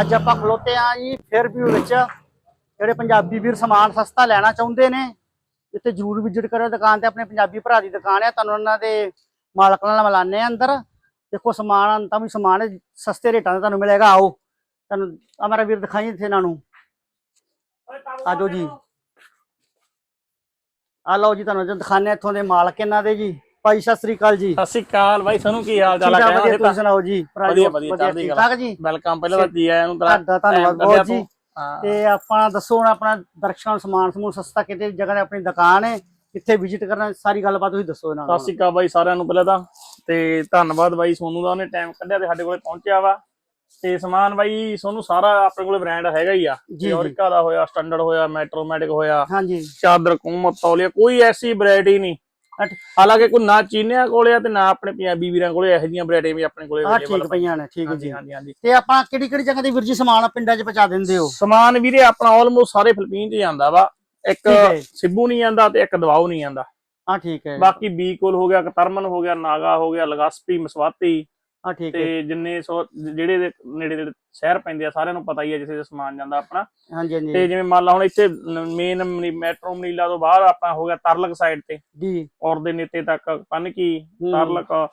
ਅੱਜ ਆਪਾਂ ਖਲੋਤੇ ਆ ਜੀ, ਫਿਰ ਵੀ ਵਿੱਚ ਜਿਹੜੇ ਪੰਜਾਬੀ ਵੀਰ ਸਮਾਨ ਸਸਤਾ ਲੈਣਾ ਚਾਹੁੰਦੇ ਨੇ, ਇੱਥੇ ਜਰੂਰ ਵਿਜ਼ਿਟ ਕਰਿਓ, ਦੁਕਾਨ ਤੇ ਆਪਣੇ ਪੰਜਾਬੀ ਭਰਾ ਦੀ ਦੁਕਾਨ ਹੈ, ਤੁਹਾਨੂੰ ਉਹਨਾਂ ਦੇ ਮਾਲਕ ਨਾਲ ਮਿਲਾਨੇ ਆ ਅੰਦਰ। ਦੇਖੋ, ਸਮਾਨ ਤਾਂ ਵੀ ਸਮਾਨ ਸਸਤੇ ਰੇਟਾਂ ਦਾ ਤੁਹਾਨੂੰ ਮਿਲੇਗਾ, ਆਓ। ਤੁਹਾਨੂੰ ਆ ਮੇਰਾ ਵੀਰ ਦਿਖਾਈ ਇੱਥੇ ਇਹਨਾਂ ਨੂੰ। ਆਜੋ ਜੀ। ਆ ਲਓ ਜੀ, ਤੁਹਾਨੂੰ ਜੋ ਦਿਖਾਣੇ ਇੱਥੋਂ ਦੇ ਮਾਲਕ ਇਹਨਾਂ ਦੇ ਜੀ। ਭਾਈ ਸਤਿ ਸ੍ਰੀ ਅਕਾਲ ਜੀ। ਸਤਿ ਸ਼੍ਰੀ ਅਕਾਲ ਬਾਈ ਸਾਨੂੰ ਕੀ ਹਾਲ ਚਾਲ ਆ? ਵਧੀਆ ਤੁਸੀਂ ਸੁਣਾਓ ਜੀ? ਵਧੀਆ, ਵਧੀਆ, ਚੜ੍ਹਦੀ ਕਲਾ। ਜੀ? ਵੈਲਕਮ ਪਹਿਲਾਂ ਤਾਂ ਜੀ ਆਇਆਂ ਨੂੰ ਤੁਹਾਡਾ ਧੰਨਵਾਦ ਬਹੁਤ ਜੀ। ਤੂੰ। ਹਾਂ। ਆਪਾਂ ਦੱਸੋ ਹੁਣ ਆਪਣਾ ਦਰਸ਼ਕਾਂ ਨੂੰ ਸਮਾਨ ਸਮੂਨ ਸਸਤਾ ਕਿਤੇ ਜਗ੍ਹਾ ਤੇ ਆਪਣੀ ਦੁਕਾਨ ਹੈ ਕਿੱਥੇ ਵਿਜ਼ਿਟ ਕਰਨਾ ਸਾਰੀ ਗੱਲਬਾਤ ਤੁਸੀਂ ਦੱਸੋ ਇਹਨਾਂ ਸਤਿ ਨੂੰ ਸ਼੍ਰੀ ਅਕਾਲ ਬਾਈ ਸਾਰਿਆਂ ਨੂੰ ਪਹਿਲਾਂ ਤਾਂ। ਤੇ ਧੰਨਵਾਦ ਬਾਈ ਸੋਨੂ ਦਾ ਉਹਨੇ ਟਾਈਮ ਕੱਢਿਆ ਤੇ ਸਾਡੇ ਕੋਲੇ ਪਹੁੰਚਿਆ ਵਾ। ਤੇ ਸਮਾਨ ਬਾਈ ਸੋਨੂੰ ਸਾਰਾ ਆਪਣੇ ਕੋਲੇ ਬ੍ਰਾਂਡ ਹੈਗਾ ਹੀ ਆ। ਯੂਰਿਕਾ ਦਾ ਹੋਇਆ ਸਟੈਂਡਰਡ ਹੋਇਆ ਮੈਟਰੋਮੈਟਿਕ ਹੋਇਆ ਹਾਂਜੀ। ਚਾਦਰ ਕੂਮਤ ਤੌਲੀਆ ਕੋਈ ਐਸੀ ਵੈਰਾਈਟੀ ਨਹੀਂ। ਹਾਲਾਂਕਿ ਕੋਈ ਨਾ ਚੀਨਿਆਂ ਕੋਲੇ ਆ ਤੇ ਨਾ ਆਪਣੇ ਪੰਜਾਬੀ ਵੀਰਾਂ ਕੋਲੇ ਇਹੋ ਜਿਹੀਆਂ ਵੈਰਾਈਟੀਆਂ ਵੀ ਆਪਣੇ ਕੋਲੇ ਆ available ਠੀਕ ਪਈਆਂ ਨੇ ਠੀਕ ਹੈ ਜੀ। ਹਾਂਜੀ ਹਾਂਜੀ। ਤੇ ਆਪਾਂ ਕਿਹੜੀ ਕਿਹੜੀ ਜਗ੍ਹਾ ਤੇ ਵੀਰ ਜੀ ਸਮਾਨ ਪਿੰਡਾਂ 'ਚ ਪਹੁੰਚਾ ਦਿੰਦੇ ਹੋ? ਸਮਾਨ ਵੀਰੇ ਆਪਣਾ ਆਲਮੋਸਟ ਸਾਰੇ ਫਿਲੀਪੀਨ ਚ ਜਾਂਦਾ ਵਾ। ਇੱਕ ਹੈ। ਸਿੱਬੂ ਨਹੀਂ ਜਾਂਦਾ ਤੇ ਇੱਕ ਦਵਾਓ ਨਹੀਂ ਜਾਂਦਾ ਆ ਠੀਕ ਹੈ। ਬਾਕੀ ਬੀਕੋਲ ਹੋ ਗਿਆ ਕਤਰਮਨ ਹੋ ਗਿਆ ਨਾਗਾ ਹੋ ਗਿਆ ਲਗਾਸਪੀ ਮਸਵਾਤੀ ਆ ਠੀਕ ਹੈ। ਤੇ ਜਿੰਨੇ ਸੌ ਜਿਹੜੇ ਦੇ ਨੇੜੇ ਦੇ ਸ਼ਹਿਰ ਪੈਂਦੇ ਆ ਸਾਰਿਆਂ ਨੂੰ ਪਤਾ ਹੀ ਆ ਜਿੱਥੇ ਸਮਾਨ ਜਾਂਦਾ ਆਪਣਾ। ਹਾਂਜੀ ਤੇ ਹਾਂਜੀ ਜਿਵੇਂ ਮੰਨ ਲਾ ਹੁਣ ਇੱਥੇ ਮੇਨ ਮੈਟਰੋ ਮਨੀਲਾ ਤੋਂ ਬਾਹਰ ਆਪਣਾ ਹੋ ਗਿਆ ਤਰਲਕ ਸਾਈਡ ਤੇ। ਜੀ। ਔਰ ਦੇ ਨੇਤੇ ਤੱਕ ਪਨਕੀ ਹੂੰ। ਤਰਲਕ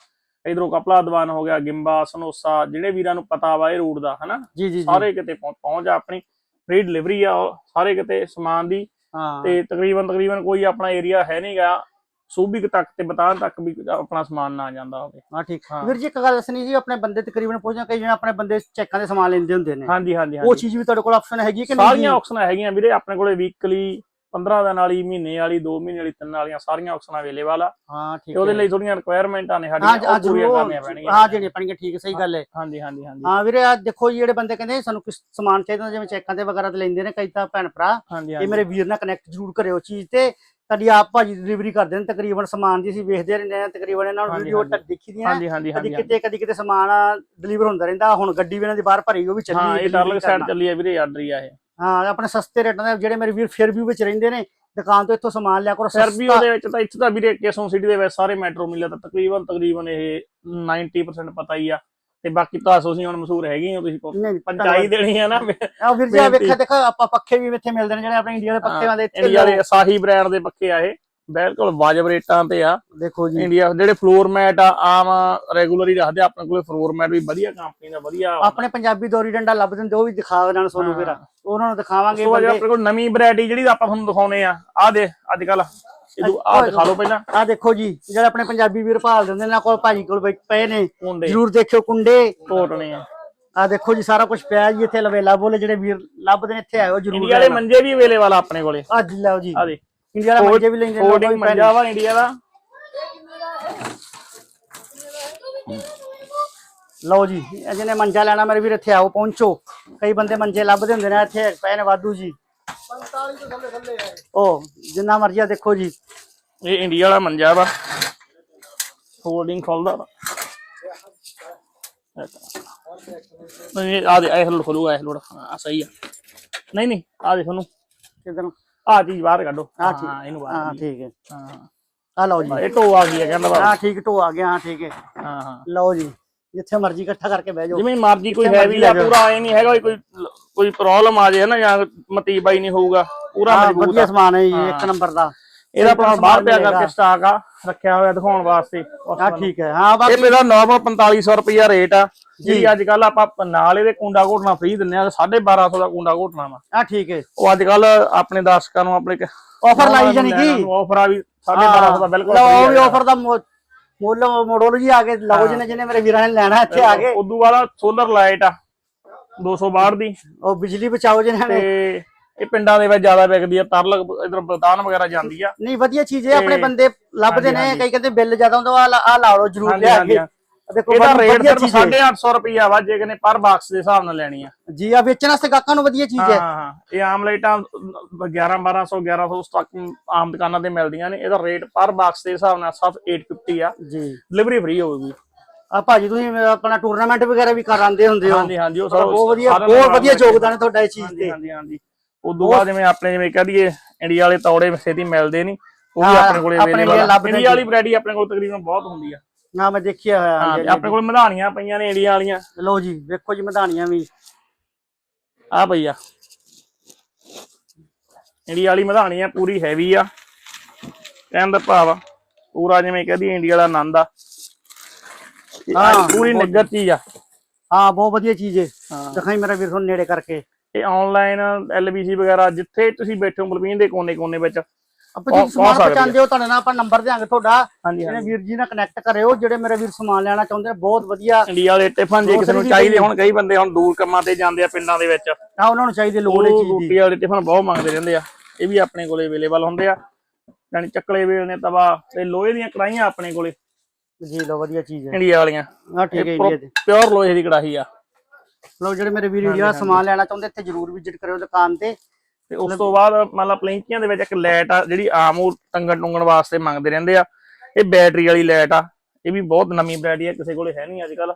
ਇਧਰੋਂ ਕਪਲਾ ਦੀਵਾਨ ਹੋ ਗਿਆ ਗਿੰਬਾ ਸਨੋਸਾ ਜਿਹੜੇ ਵੀਰਾਂ ਨੂੰ ਪਤਾ ਵਾ ਇਹ ਰੂਟ ਦਾ ਹਨਾ? ਜੀ ਜੀ ਜੀ। ਸਾਰੇ ਕਿਤੇ ਪਹੁੰ- ਪਹੁੰਚ ਆ ਆਪਣੀ। ਫ੍ਰੀ ਡਿਲੀਵਰੀ ਆ ਸਾਰੇ ਕਿਤੇ ਸਮਾਨ ਦੀ। ਹਾਂ। ਤੇ ਤਕਰੀਬਨ ਤਕਰੀਬਨ ਕੋਈ ਆਪਣਾ ਏਰੀਆ ਹੈ ਨਹੀਂਗਾ ਸੂਬਿਕ ਤੱਕ ਤੇ ਬਤਾਨ ਤੱਕ ਵੀ ਆਪਣਾ ਸਮਾਨ ਨਾ ਜਾਂਦਾ ਹੋਵੇ। ਆ ਠੀਕ ਹਾਂ। ਵੀਰ ਜੀ ਇੱਕ ਗੱਲ ਦੱਸਣੀ ਜੀ ਆਪਣੇ ਬੰਦੇ ਤਕਰੀਬਨ ਪਹੁੰਚਣ ਕਈ ਜਣੇ ਆਪਣੇ ਬੰਦੇ ਚੈੱਕਾਂ ਦੇ ਸਮਾਨ ਲੈਂਦੇ ਹੁੰਦੇ ਨੇ। ਹਾਂਜੀ ਹਾਂਜੀ ਉਹ ਚੀਜ਼ ਵੀ ਤੁਹਾਡੇ ਕੋਲ ਆਪਸ਼ਨ ਹੈਗੀ ਕਿ ਨਹੀਂ? ਸਾਰੀਆਂ ਆਪਸ਼ਨਾਂ ਹੈਗੀਆਂ ਵੀਰੇ ਆਪਣੇ ਕੋਲੇ ਵੀਕਲੀ 15 ਦਿਨ ਵਾਲੀ ਮਹੀਨੇ ਵਾਲੀ 2 ਮਹੀਨੇ ਵਾਲੀ ਤਿੰਨ ਵਾਲੀਆਂ ਸਾਰੀਆਂ ਆਪਸ਼ਨਾਂ ਅਵੇਲੇਬਲ ਆ। ਹਾਂ ਠੀਕ ਤੇ ਉਹਦੇ। ਲਈ ਥੋੜੀਆਂ ਰਿਕੁਆਇਰਮੈਂਟਾਂ ਨੇ ਸਾਡੀਆਂ ਉਹ ਪੂਰੀਆਂ ਕਰਨੀਆਂ ਪੈਣਗੀਆਂ। ਹਾਂ ਜਿਹੜੀ ਆਪਣੀ ਠੀਕ ਸਹੀ ਗੱਲ ਹੈ। ਹਾਂਜੀ ਹਾਂਜੀ ਹਾਂਜੀ। ਹਾਂ ਵੀਰੇ ਆ ਦੇਖੋ ਜੀ ਜਿਹੜੇ ਬੰਦੇ ਕਹਿੰਦੇ ਸਾਨੂੰ ਕਿਸ ਸਮਾਨ ਚਾਹੀਦਾ ਜਿਵੇਂ ਚੈੱਕਾਂ ਤੇ ਵਗੈਰਾ ਤੇ ਲੈਂਦੇ ਨੇ ਕਈ ਤਾਂ ਭੈਣ ਭਰਾ ਇਹ ਮੇਰੇ ਵੀਰ ਨਾਲ ਕਨੈਕਟ ਜ਼ਰੂਰ ਕਰਿਓ ਚੀਜ਼ ਤੇ। ਤੁਹਾਡੀ ਆਪ ਭਾਜੀ ਡਿਲੀਵਰੀ ਕਰਦੇ ਨੇ ਤਕਰੀਬਨ ਸਮਾਨ ਦੀ ਅਸੀਂ ਵੇਖਦੇ ਰਹਿੰਦੇ ਹਾਂ ਤਕਰੀਬਨ ਇਹਨਾਂ ਨੂੰ ਵੀਡੀਓ। ਤੱਕ ਦੇਖੀ ਦੀਆਂ। ਹਾਂਜੀ ਹਾਂਜੀ ਹਾਂਜੀ ਕਿਤੇ ਕਦੀ ਕਿਤੇ ਸਮਾਨ ਡਿਲੀਵਰ ਹੁੰਦਾ ਰਹਿੰਦਾ ਹੁਣ ਗੱਡੀ ਵੀ ਇਹਨਾਂ ਦੀ ਬਾਹਰ ਭਰੀ ਉਹ ਵੀ ਚੱਲੀ ਹਾਂ ਇਹ ਡਰਲਕ ਸਾਈਡ। ਚੱਲੀ ਆ ਵੀਰੇ ਆਰਡਰ ਹੀ ਆ ਇਹ। ਹਾਂ ਆਪਣੇ ਸਸਤੇ ਰੇਟਾਂ ਦੇ ਜਿਹੜੇ ਮੇਰੇ ਵੀਰ ਫਿਰ ਵੀ ਵਿੱਚ ਰਹਿੰਦੇ ਨੇ ਦੁਕਾਨ ਤੋਂ ਇੱਥੋਂ ਸਮਾਨ ਲਿਆ ਕਰੋ ਫਿਰ ਵੀ ਉਹਦੇ ਵਿੱਚ ਤਾਂ ਇੱਥੇ ਤਾਂ ਵੀਰੇ ਕੇਸੋਂ ਸਿਟੀ ਦੇ ਵਿੱਚ ਸਾਰੇ ਮੈਟਰੋ ਮਿਲੇ ਤਾਂ ਤਕਰੀਬਨ ਤਕਰੀਬਨ ਇਹ 90% ਪਤਾ ਹੀ ਆ। ਤੇ ਬਾਕੀ ਤਾਂ ਤੁਸੀਂ ਹੁਣ ਮਸ਼ਹੂਰ ਹੈਗੇ ਹੋ ਤੁਸੀਂ ਪੰਚਾਈ ਦੇਣੀ ਆ ਨਾ ਆ ਵੀਰ ਜੀ। ਵੇਖਿਆ ਦੇਖੋ ਆਪਾਂ ਪੱਖੇ ਵੀ ਇੱਥੇ ਮਿਲਦੇ ਨੇ ਜਿਹੜੇ ਆਪਣੇ ਇੰਡੀਆ ਦੇ ਪੱਖੇ ਵਾਲੇ ਇੱਥੇ ਇੰਡੀਆ ਦੇ। ਸਾਹੀ ਬ੍ਰਾਂਡ ਦੇ ਪੱਕੇ ਆ ਇਹ। ਬਿਲਕੁਲ ਵਾਜਬ ਰੇਟਾਂ ਤੇ ਆ। ਦੇਖੋ ਜੀ। ਇੰਡੀਆ ਜਿਹੜੇ ਫਲੋਰ ਮੈਟ ਆ ਆਮ ਰੈਗੂਲਰ ਹੀ ਰੱਖਦੇ ਆ, ਆਪਣੇ ਕੋਲੇ ਫਲੋਰ ਮੈਟ ਵੀ ਵਧੀਆ ਕੰਪਨੀ ਦਾ ਵਧੀਆ। ਆਪਣੇ ਪੰਜਾਬੀ ਦੋਰੀ ਡੰਡਾ ਲੱਭ ਦਿੰਦੇ ਉਹ ਵੀ ਦਿਖਾ ਦੇਣਾ ਸੋਨੂੰ ਫਿਰ। ਉਹਨਾਂ ਨੂੰ ਦਿਖਾਵਾਂਗੇ ਬੰਦੇ। ਆਪਣੇ ਕੋਲ ਨਵੀਂ ਵੈਰਾਈਟੀ ਜਿਹੜੀ ਆਪਾਂ ਤੁਹਾਨੂੰ ਦਿਖਾਉਨੇ ਆ। ਆ ਦੇ ਅੱਜ ਕੱਲ ਆ ਦਿਖਾ ਲਓ ਪਹਿਲਾਂ। ਆ ਦੇਖੋ ਜੀ ਜਿਹੜੇ ਆਪਣੇ ਪੰਜਾਬੀ ਵੀਰ ਭਾਲ ਦਿੰਦੇ ਨੇ ਇਹਨਾਂ ਕੋਲ ਭਾਜੀ ਕੋਲ ਪਏ ਨੇ। ਜਰੂਰ ਦੇਖਿਓ ਕੁੰਡੇ। ਕੋਟਣੇ ਆ। ਆ ਦੇਖੋ ਜੀ ਸਾਰਾ ਕੁਝ ਪਿਆ ਜੀ ਇੱਥੇ ਲਵੇਲਾ ਬੋਲੇ ਜਿਹੜੇ ਵੀਰ ਲੱਭਦੇ ਨੇ ਇੱਥੇ ਆਇਓ ਜਰੂਰ ਇੰਡੀਆ ਵਾਲੇ ਮੰਜੇ ਵੀ ਅਵੇਲੇਬਲ ਆ ਆਪਣੇ ਕੋਲੇ। ਅੱਜ ਲਓ ਜੀ। ਆ ਦੇ ਇੰਡੀਆ ਵਾਲੇ ਮੰਜੇ ਵੀ ਲੈਂਦੇ ਨੇ ਮੰਜਾ। ਵਾ ਇੰਡੀਆ ਦਾ ਲਓ ਜੀ ਜਿਹਨੇ ਮੰਜਾ ਲੈਣਾ ਮੇਰੇ ਵੀਰ ਇੱਥੇ ਆਓ ਪਹੁੰਚੋ। ਕਈ ਬੰਦੇ ਮੰਜੇ ਲੱਭਦੇ ਹੁੰਦੇ ਨੇ ਇੱਥੇ ਪਏ ਨੇ ਵਾਧੂ ਜੀ। 45 ਤੋਂ ਥੱਲੇ ਥੱਲੇ ਉਹ ਜਿੰਨਾ ਮਰਜ਼ੀ ਆ ਦੇਖੋ ਜੀ। ਇਹ ਇੰਡੀਆ ਵਾਲਾ ਮੰਜਾ ਵਾ। ਫੋਲਡਿੰਗ ਖੁੱਲਦਾ ਵਾ। ਨਹੀਂ ਆ ਦੇ ਇਹ ਲੋੜ ਖੋਲੂਗਾ ਇਹ ਲੋੜ ਹਾਂ ਸਹੀ ਆ। ਨਹੀਂ ਨਹੀਂ ਆ ਦੇ ਤੁਹਾਨੂੰ। ਕਿਦਾਂ ਆ ਚੀਜ਼ ਬਾਹਰ ਕੱਢੋ। ਹਾਂ, ਠੀਕ। ਹਾਂ ਇਹਨੂੰ ਹਾਂ ਬਾਹਰ ਠੀਕ ਹੈ। ਹਾਂ। ਹਾਂ ਆ ਲਓ ਜੀ। ਇਹ ਟੋ ਆ ਗਈ ਹੈ ਕਹਿੰਦਾ ਹਾਂ ਠੀਕ ਢੋ ਆ ਗਿਆ ਹਾਂ ਠੀਕ ਹੈ। ਹਾਂ ਹਾਂ। ਲਓ ਜੀ ਜਿੱਥੇ ਮਰਜ਼ੀ ਇਕੱਠਾ ਕਰਕੇ ਬਹਿ ਜਾਓ। ਜਿਵੇਂ ਮਰਜ਼ੀ ਕੋਈ ਹੈਵੀ ਆ। ਪੂਰਾ ਆਏ ਨਹੀਂ ਹੈਗਾ ਕੋਈ ਕੋਈ ਪ੍ਰੋਬਲਮ ਆ ਜਾਏ ਨਾ ਜਾਂ ਮਤੀਬਾ ਹੀ ਨਹੀਂ ਹੋਊਗਾ ਪੂਰਾ ਮਜ਼ਬੂਤ ਵਧੀਆ ਸਮਾਨ ਹੈ ਜੀ। ਇੱਕ ਨੰਬਰ ਦਾ। ਇਹਦਾ ਆਪਣਾ ਬਾਹਰ ਪਿਆ। ਕਰਕੇ ਸਟਾਕ ਆ ਰੱਖਿਆ ਹੋਇਆ ਦਿਖਾਉਣ ਵਾਸਤੇ। ਹਾਂ ਠੀਕ ਹੈ। ਹਾਂ ਇਹ ਬਾਕੀ ਮੇਰਾ ਨਾਰਮਲ 4500 ਰੁਪਿਆ ਰੇਟ ਆ। ਜਿਹੜੀ ਅੱਜ ਕੱਲ ਆਪਾਂ ਨਾਲ ਇਹਦੇ ਕੁੰਡਾ ਘੋਟਣਾ ਫ੍ਰੀ ਦਿੰਨੇ ਆ 1250 ਦਾ ਕੁੰਡਾ ਘੋਟਣਾ ਵਾ। ਹਾਂ ਠੀਕ ਹੈ। ਉਹ ਅੱਜ ਕੱਲ ਆਪਣੇ ਦਰਸ਼ਕਾਂ ਨੂੰ ਆਪਣੇ ਆਫਰ ਲਾਈ ਜਾਣੀ ਕੀ? ਆਫਰ ਆ ਵੀ 1250 ਦਾ ਬਿਲਕੁਲ ਲਓ ਉਹ ਵੀ ਆ। ਆਫਰ ਦਾ ਮੁੱਲ ਮੋਡਲ ਜੀ ਆ ਕੇ ਲਓ ਜਿਹਨੇ ਜਿਹਨੇ ਮੇਰੇ ਵੀਰਾਂ ਨੇ ਲੈਣਾ ਇੱਥੇ ਆ ਕੇ ਉਦੋਂ ਬਾਅਦ ਸੋਲਰ ਲਾਈਟ ਆ 262 ਦੀ। ਉਹ ਬਿਜਲੀ ਬਚਾਓ ਜਿਹਨਾਂ ਨੇ। ਇਹ ਪਿੰਡਾਂ ਦੇ ਵਿੱਚ ਜ਼ਿਆਦਾ ਵਿਕਦੀ ਆ ਤਰਲ ਇਧਰ ਬਲਦਾਨ ਵਗੈਰਾ ਜਾਂਦੀ ਆ। ਨਹੀਂ ਵਧੀਆ ਚੀਜ਼ ਹੈ ਆਪਣੇ ਬੰਦੇ ਲੱਭਦੇ ਨੇ। ਕਈ ਕਹਿੰਦੇ ਬਿੱਲ ਜ਼ਿਆਦਾ ਹੁੰਦਾ ਆ ਆ ਲਾ ਲਓ ਜਰੂਰ ਲਿਆ ਕੇ। ਦੇਖੋ ਇਹਦਾ ਰੇਟ ਸਿਰਫ ਚੀਜ਼ ਹੈ। 850 ਰੁਪਿਆ ਵਾ ਜੇ ਕਿਨੇ ਪਰ ਬਾਕਸ ਦੇ ਹਿਸਾਬ ਨਾਲ ਲੈਣੀ ਆ। ਜੀ ਆ ਵੇਚਣ ਵਾਸਤੇ ਗਾਹਕਾਂ ਨੂੰ ਵਧੀਆ ਚੀਜ਼ ਹਾਂ। ਹੈ ਹਾਂ ਇਹ ਆਮ ਲਾਈਟਾਂ 11 1200 1100 ਤੱਕ ਆਮ ਦੁਕਾਨਾਂ ਤੇ ਮਿਲਦੀਆਂ ਨੇ। ਇਹਦਾ ਰੇਟ ਪਰ ਬਾਕਸ ਦੇ ਹਿਸਾਬ ਨਾਲ ਸਿਰਫ 850 ਆ। ਜੀ। ਡਿਲੀਵਰੀ ਫ੍ਰੀ ਹੋਊਗੀ। ਆ ਭਾਜੀ ਤੁਸੀਂ ਆਪਣਾ ਟੂਰਨਾਮੈਂਟ ਵਗੈਰਾ ਵੀ ਕਰਾਉਂਦੇ ਹੁੰਦੇ ਹੋ। ਹਾਂਜੀ ਹਾਂਜੀ ਉਹ ਬਹੁਤ ਵਧੀਆ ਬਹੁਤ ਵਧੀਆ ਯੋਗਦਾਨ ਹੈ ਤੁਹਾਡਾ ਇਸ ਚੀਜ਼ ਤੇ। ਹਾਂਜੀ ਹਾਂਜੀ। ਉਦੋਂ ਬਾਅਦ ਜਿਵੇਂ ਆਪਣੇ ਜਿਵੇਂ ਕਹਿ ਦਈਏ ਇੰਡੀਆ ਵਾਲੇ ਤੌੜੇ ਛੇਤੀ ਮਿਲਦੇ ਨਹੀਂ ਉਹ ਵੀ ਆਪਣੇ ਕੋਲੇ ਅਵੇਲੇਬਲ ਇੰਡੀਆ ਵਾਲੀ ਵੈਰਾਈਟੀ ਆਪਣੇ ਕੋਲ ਤਕਰੀਬਨ ਬਹੁਤ ਹੁੰਦੀ ਆ। ਨਾ ਮੈਂ ਦੇਖਿਆ ਹੋਇਆ ਹਾਂ ਆਪਣੇ ਕੋਲ ਮਧਾਣੀਆਂ ਪਈਆਂ ਨੇ ਇੰਡੀਆ ਵਾਲੀਆਂ। ਲਓ ਜੀ ਵੇਖੋ ਜੀ ਮਧਾਣੀਆਂ ਵੀ। ਆ ਪਈ ਆ। ਇੰਡੀਆ ਵਾਲੀ ਮਧਾਣੀ ਆ ਪੂਰੀ ਹੈਵੀ ਆ। ਕਹਿਣ ਦਾ ਭਾਵ ਆ ਪੂਰਾ ਜਿਵੇਂ ਕਹਦੀ ਇੰਡੀਆ ਦਾ ਆਨੰਦ ਆ। ਹਾਂ, ਪੂਰੀ ਨਿੱਗਰ ਚੀਜ਼ ਆ। ਹਾਂ ਬਹੁਤ ਵਧੀਆ ਚੀਜ਼ ਹਾਂ। ਦਿਖਾਈ ਮੇਰਾ ਵੀਰ ਤੁਹਾਨੂੰ ਨੇੜੇ ਕਰਕੇ। ਇਹ ਆਨਲਾਈਨ ਐਲਬੀਸੀ ਵਗੈਰਾ ਜਿੱਥੇ ਤੁਸੀਂ ਬੈਠੇ ਹੋ ਮਲਬੀਨ ਦੇ ਕੋਨੇ-ਕੋਨੇ ਵਿੱਚ ਆਪਾਂ ਜੀ ਸਮਾਨ ਪਹੁੰਚਾਉਂਦੇ ਹੋ ਤੁਹਾਡੇ ਨਾਲ ਆਪਾਂ ਨੰਬਰ ਦਿਆਂਗੇ ਤੁਹਾਡਾ। ਜਿਹੜੇ ਵੀਰ ਜੀ ਨਾਲ ਕਨੈਕਟ ਕਰਿਓ ਜਿਹੜੇ ਮੇਰੇ ਵੀਰ ਸਮਾਨ ਲੈਣਾ ਚਾਹੁੰਦੇ ਨੇ ਬਹੁਤ ਵਧੀਆ। ਇੰਡੀਆ ਵਾਲੇ ਟਿਫਨ ਜੇ ਕਿਸੇ ਨੂੰ ਚਾਹੀਦੇ ਹੁਣ ਕਈ ਬੰਦੇ ਹੁਣ ਦੂਰ ਕੰਮਾਂ ਤੇ ਜਾਂਦੇ ਆ ਪਿੰਡਾਂ ਦੇ ਵਿੱਚ। ਆ ਉਹਨਾਂ ਨੂੰ ਚਾਹੀਦੀ ਲੋੜ ਹੈ ਉਹ ਚੀਜ਼ ਦੀ। ਰੋਟੀ ਵਾਲੇ ਟਿਫਨ ਬਹੁਤ ਮੰਗਦੇ ਰਹਿੰਦੇ ਆ ਇਹ ਵੀ ਆਪਣੇ ਕੋਲੇ ਅਵੇਲੇਬਲ ਹੁੰਦੇ ਆ। ਯਾਨੀ ਚੱਕਲੇ ਵੇਲ ਨੇ ਤਵਾ ਤੇ ਲੋਹੇ ਦੀਆਂ ਕੜਾਹੀਆਂ ਆਪਣੇ ਕੋਲੇ। ਜੀ ਲੋ ਵਧੀਆ ਚੀਜ਼ ਹੈ। ਇੰਡੀਆ ਵਾਲੀਆਂ। ਆ ਠੀਕ ਹੈ ਇੰਡੀਆ ਦੇ। ਪਿਓਰ ਲੋਹੇ ਦੀ ਕੜਾਹੀ ਆ। ਲੋ ਜਿਹੜੇ ਮੇਰੇ ਵੀਰ ਦਾ ਸਮਾਨ ਲੈਣਾ ਚਾਹੁੰਦੇ ਇੱਥੇ ਜਰੂਰ ਵਿਜ਼ਿਟ ਕਰਿਓ ਦੁਕਾਨ ਤੇ। ਤੇ ਉਸ ਤੋਂ ਬਾਅਦ ਮੰਨ ਲਾ ਪਲੈਂਕੀਆਂ ਦੇ ਵਿੱਚ ਇੱਕ ਲਾਈਟ ਆ ਜਿਹੜੀ ਆਮ ਉਹ ਟੰਗਣ ਟੁੰਗਣ ਵਾਸਤੇ ਮੰਗਦੇ ਰਹਿੰਦੇ ਆ। ਇਹ ਬੈਟਰੀ ਵਾਲੀ ਲਾਈਟ ਆ। ਇਹ ਵੀ ਬਹੁਤ ਨਵੀਂ ਬੈਟਰੀ ਆ ਕਿਸੇ ਕੋਲੇ ਹੈ ਨਹੀਂ ਅੱਜ ਕੱਲ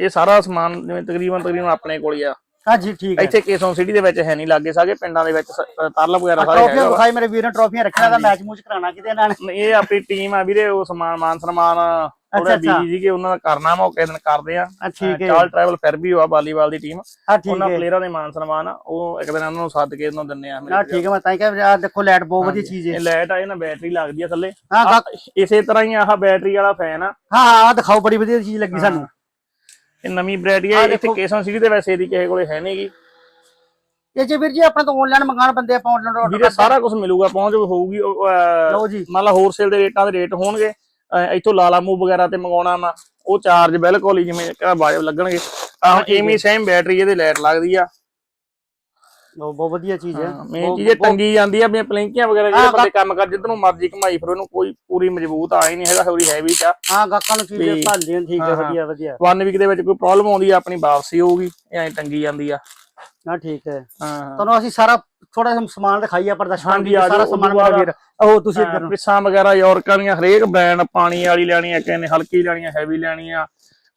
ਇਹ ਸਾਰਾ ਸਮਾਨ ਜਿਵੇਂ ਤਕਰੀਬਨ ਤਕਰੀਬਨ ਆਪਣੇ ਕੋਲ ਹੀ ਆ। ਹਾਂ ਜੀ ਠੀਕ ਹੈ। ਇੱਥੇ ਕੇਸੋਂ ਸਿਟੀ ਦੇ ਵਿੱਚ ਹੈ ਨਹੀਂ ਲੱਗੇ ਸਾਗੇ ਪਿੰਡਾਂ ਦੇ ਵਿੱਚ ਤਰਲ ਵਗੈਰਾ ਸਾਰੇ ਟਰੋਫੀਆਂ। ਵਿਖਾਈ ਮੇਰੇ ਵੀਰ ਨੇ ਟਰੋਫੀਆਂ ਰੱਖਣਾ ਦਾ ਮੈਚ ਮੂਚ ਕਰਾਉਣਾ ਕਿਤੇ ਇਹਨਾਂ ਨੇ। ਨਹੀਂ, ਇਹ ਆਪਣੀ ਟੀਮ ਆ ਵੀਰੇ ਉਹ ਸਮਾਨ ਮਾਨ ਸਨਮਾਨ ਥੋੜਾ। ਬੀਜੀ ਸੀਗੇ ਉਹਨਾਂ ਦਾ ਕਰਨਾ ਕਿਸੇ ਦਿਨ ਕਰਦੇ ਆ। ਹੈ ਚਾਲ ਟਰੈਵਲ ਫਿਰ ਵੀ ਆ ਵਾਲੀਬਾਲ ਦੀ ਟੀਮ ਹਾਂ ਉਹਨਾਂ ਹੈ। ਪਲੇਅਰਾਂ ਦੇ ਮਾਨ ਸਨਮਾਨ ਉਹ ਇੱਕ ਦਿਨ ਉਹਨਾਂ ਨੂੰ ਸੱਦ ਕੇ ਉਹਨਾਂ ਦਿੰਨੇ ਆ। ਹਾਂ ਠੀਕ ਹੈ ਮੈਂ ਤਾਂ ਹੀ ਕਿਹਾ ਆ ਦੇਖੋ ਲਾਈਟ ਬਹੁਤ ਵਧੀਆ ਚੀਜ਼ ਹੈ। ਇਹ ਲਾਈਟ ਆ ਇਹ ਨਾ ਬੈਟਰੀ ਲੱਗਦੀ ਆ ਥੱਲੇ। ਹਾਂ ਇਸੇ ਤਰ੍ਹਾਂ ਹੀ ਆਹ ਬੈਟਰੀ ਵਾਲਾ ਫੈਨ ਆ। ਹਾਂ ਹਾਂ ਦਿਖਾਓ ਬੜੀ ਵਧੀਆ ਚੀਜ਼ ਲੱਗੀ ਸਾਨੂੰ। ਇਹ ਨਵੀਂ ਆ ਆਹ ਇੱਥੇ। ਕੇਸਨ ਸਿਟੀ ਦੇ ਵੈਸੇ ਇਹਦੀ ਕਿਸੇ ਕੋਲੇ ਹੈ ਨਹੀਂਗੀ ਇਹ ਜੇ ਵੀਰ ਜੀ ਆਪਣੇ ਤੋਂ ਆਨਲਾਈਨ ਮੰਗਾਣ ਬੰਦੇ ਆਪਾਂ ਆਨਲਾਈਨ ਵੀਰੇ ਸਾਰਾ ਕੁਝ ਮਿਲੂਗਾ ਪਹੁੰਚ ਹੋਊਗੀ ਲਓ ਜੀ। ਮੰਨ ਲਾ ਹੋਲਸੇਲ ਦੇ ਰੇਟਾਂ ਦੇ ਰੇਟ ਹੋਣਗੇ। ਇੱਥੋਂ ਲਾਲਾ ਮੂਵ ਵਗੈਰਾ ਤੇ ਮੰਗਾਉਣਾ ਵਾ ਉਹ ਚਾਰਜ ਬਿਲਕੁਲ ਹੀ ਜਿਵੇਂ ਕਿਹੜਾ ਵਾਜਬ ਲੱਗਣਗੇ। ਆਹ ਐਵੇਂ ਸੇਮ ਬੈਟਰੀ ਇਹਦੇ ਲਾਈਟ ਲੱਗਦੀ ਆ। ਬਹੁਤ ਵਧੀਆ ਚੀਜ਼ ਹੈ। ਮੇਨ ਚੀਜ਼ ਇਹ ਟੰਗੀ ਜਾਂਦੀ ਆ ਵੀ ਪਲੈਂਕੀਆਂ ਵਗੈਰਾ ਜਿਹੜੇ ਬੰਦੇ ਕੰਮ ਕਰ ਜਿੱਧਰ ਨੂੰ ਮਰਜ਼ੀ ਘਮਾਈ ਫਿਰ ਉਹਨੂੰ ਕੋਈ ਪੂਰੀ ਮਜ਼ਬੂਤ ਆ ਹੀ ਨਹੀਂ ਹੈਗਾ ਥੋੜੀ ਹੈਵੀ ਚ ਹਾਂ ਗਾਕਾਂ ਨੂੰ ਚੀਜ਼ ਭਾਲਦੀਆਂ ਠੀਕ ਹੈ। ਵਧੀਆ ਵਧੀਆ। ਵਨ ਵੀਕ ਦੇ ਵਿੱਚ ਕੋਈ ਪ੍ਰੋਬਲਮ ਆਉਂਦੀ ਆ ਆਪਣੀ ਵਾਪਸੀ ਹੋਊਗੀ ਐਂ ਟੰਗੀ ਜਾਂਦੀ ਆ। ਹਾਂ ਠੀਕ ਹੈ। ਹਾਂ ਤੁਹਾਨੂੰ ਅਸੀਂ ਸਾਰਾ ਥੋੜਾ ਜਿਹਾ ਸਮਾਨ ਦਿਖਾਈਏ ਪਰ ਦਰਸ਼ਕਾਂ ਹਾਂਜੀ, ਨੂੰ ਆ ਸਾਰਾ ਜਾਓ, ਸਮਾਨ ਉਦੋਂ ਵੀਰ ਉਹ ਤੁਸੀਂ ਇੱਧਰ ਨੂੰ। ਪਿੱਛਾਂ ਵਗੈਰਾ ਯੂਰਕਾਂ ਦੀਆਂ ਹਰੇਕ ਬ੍ਰਾਂਡ ਪਾਣੀ ਵਾਲੀ ਲੈਣੀ ਆ ਕਿਸੇ ਨੇ ਹਲਕੀ ਲੈਣੀ ਆ ਹੈਵੀ ਲੈਣੀ ਆ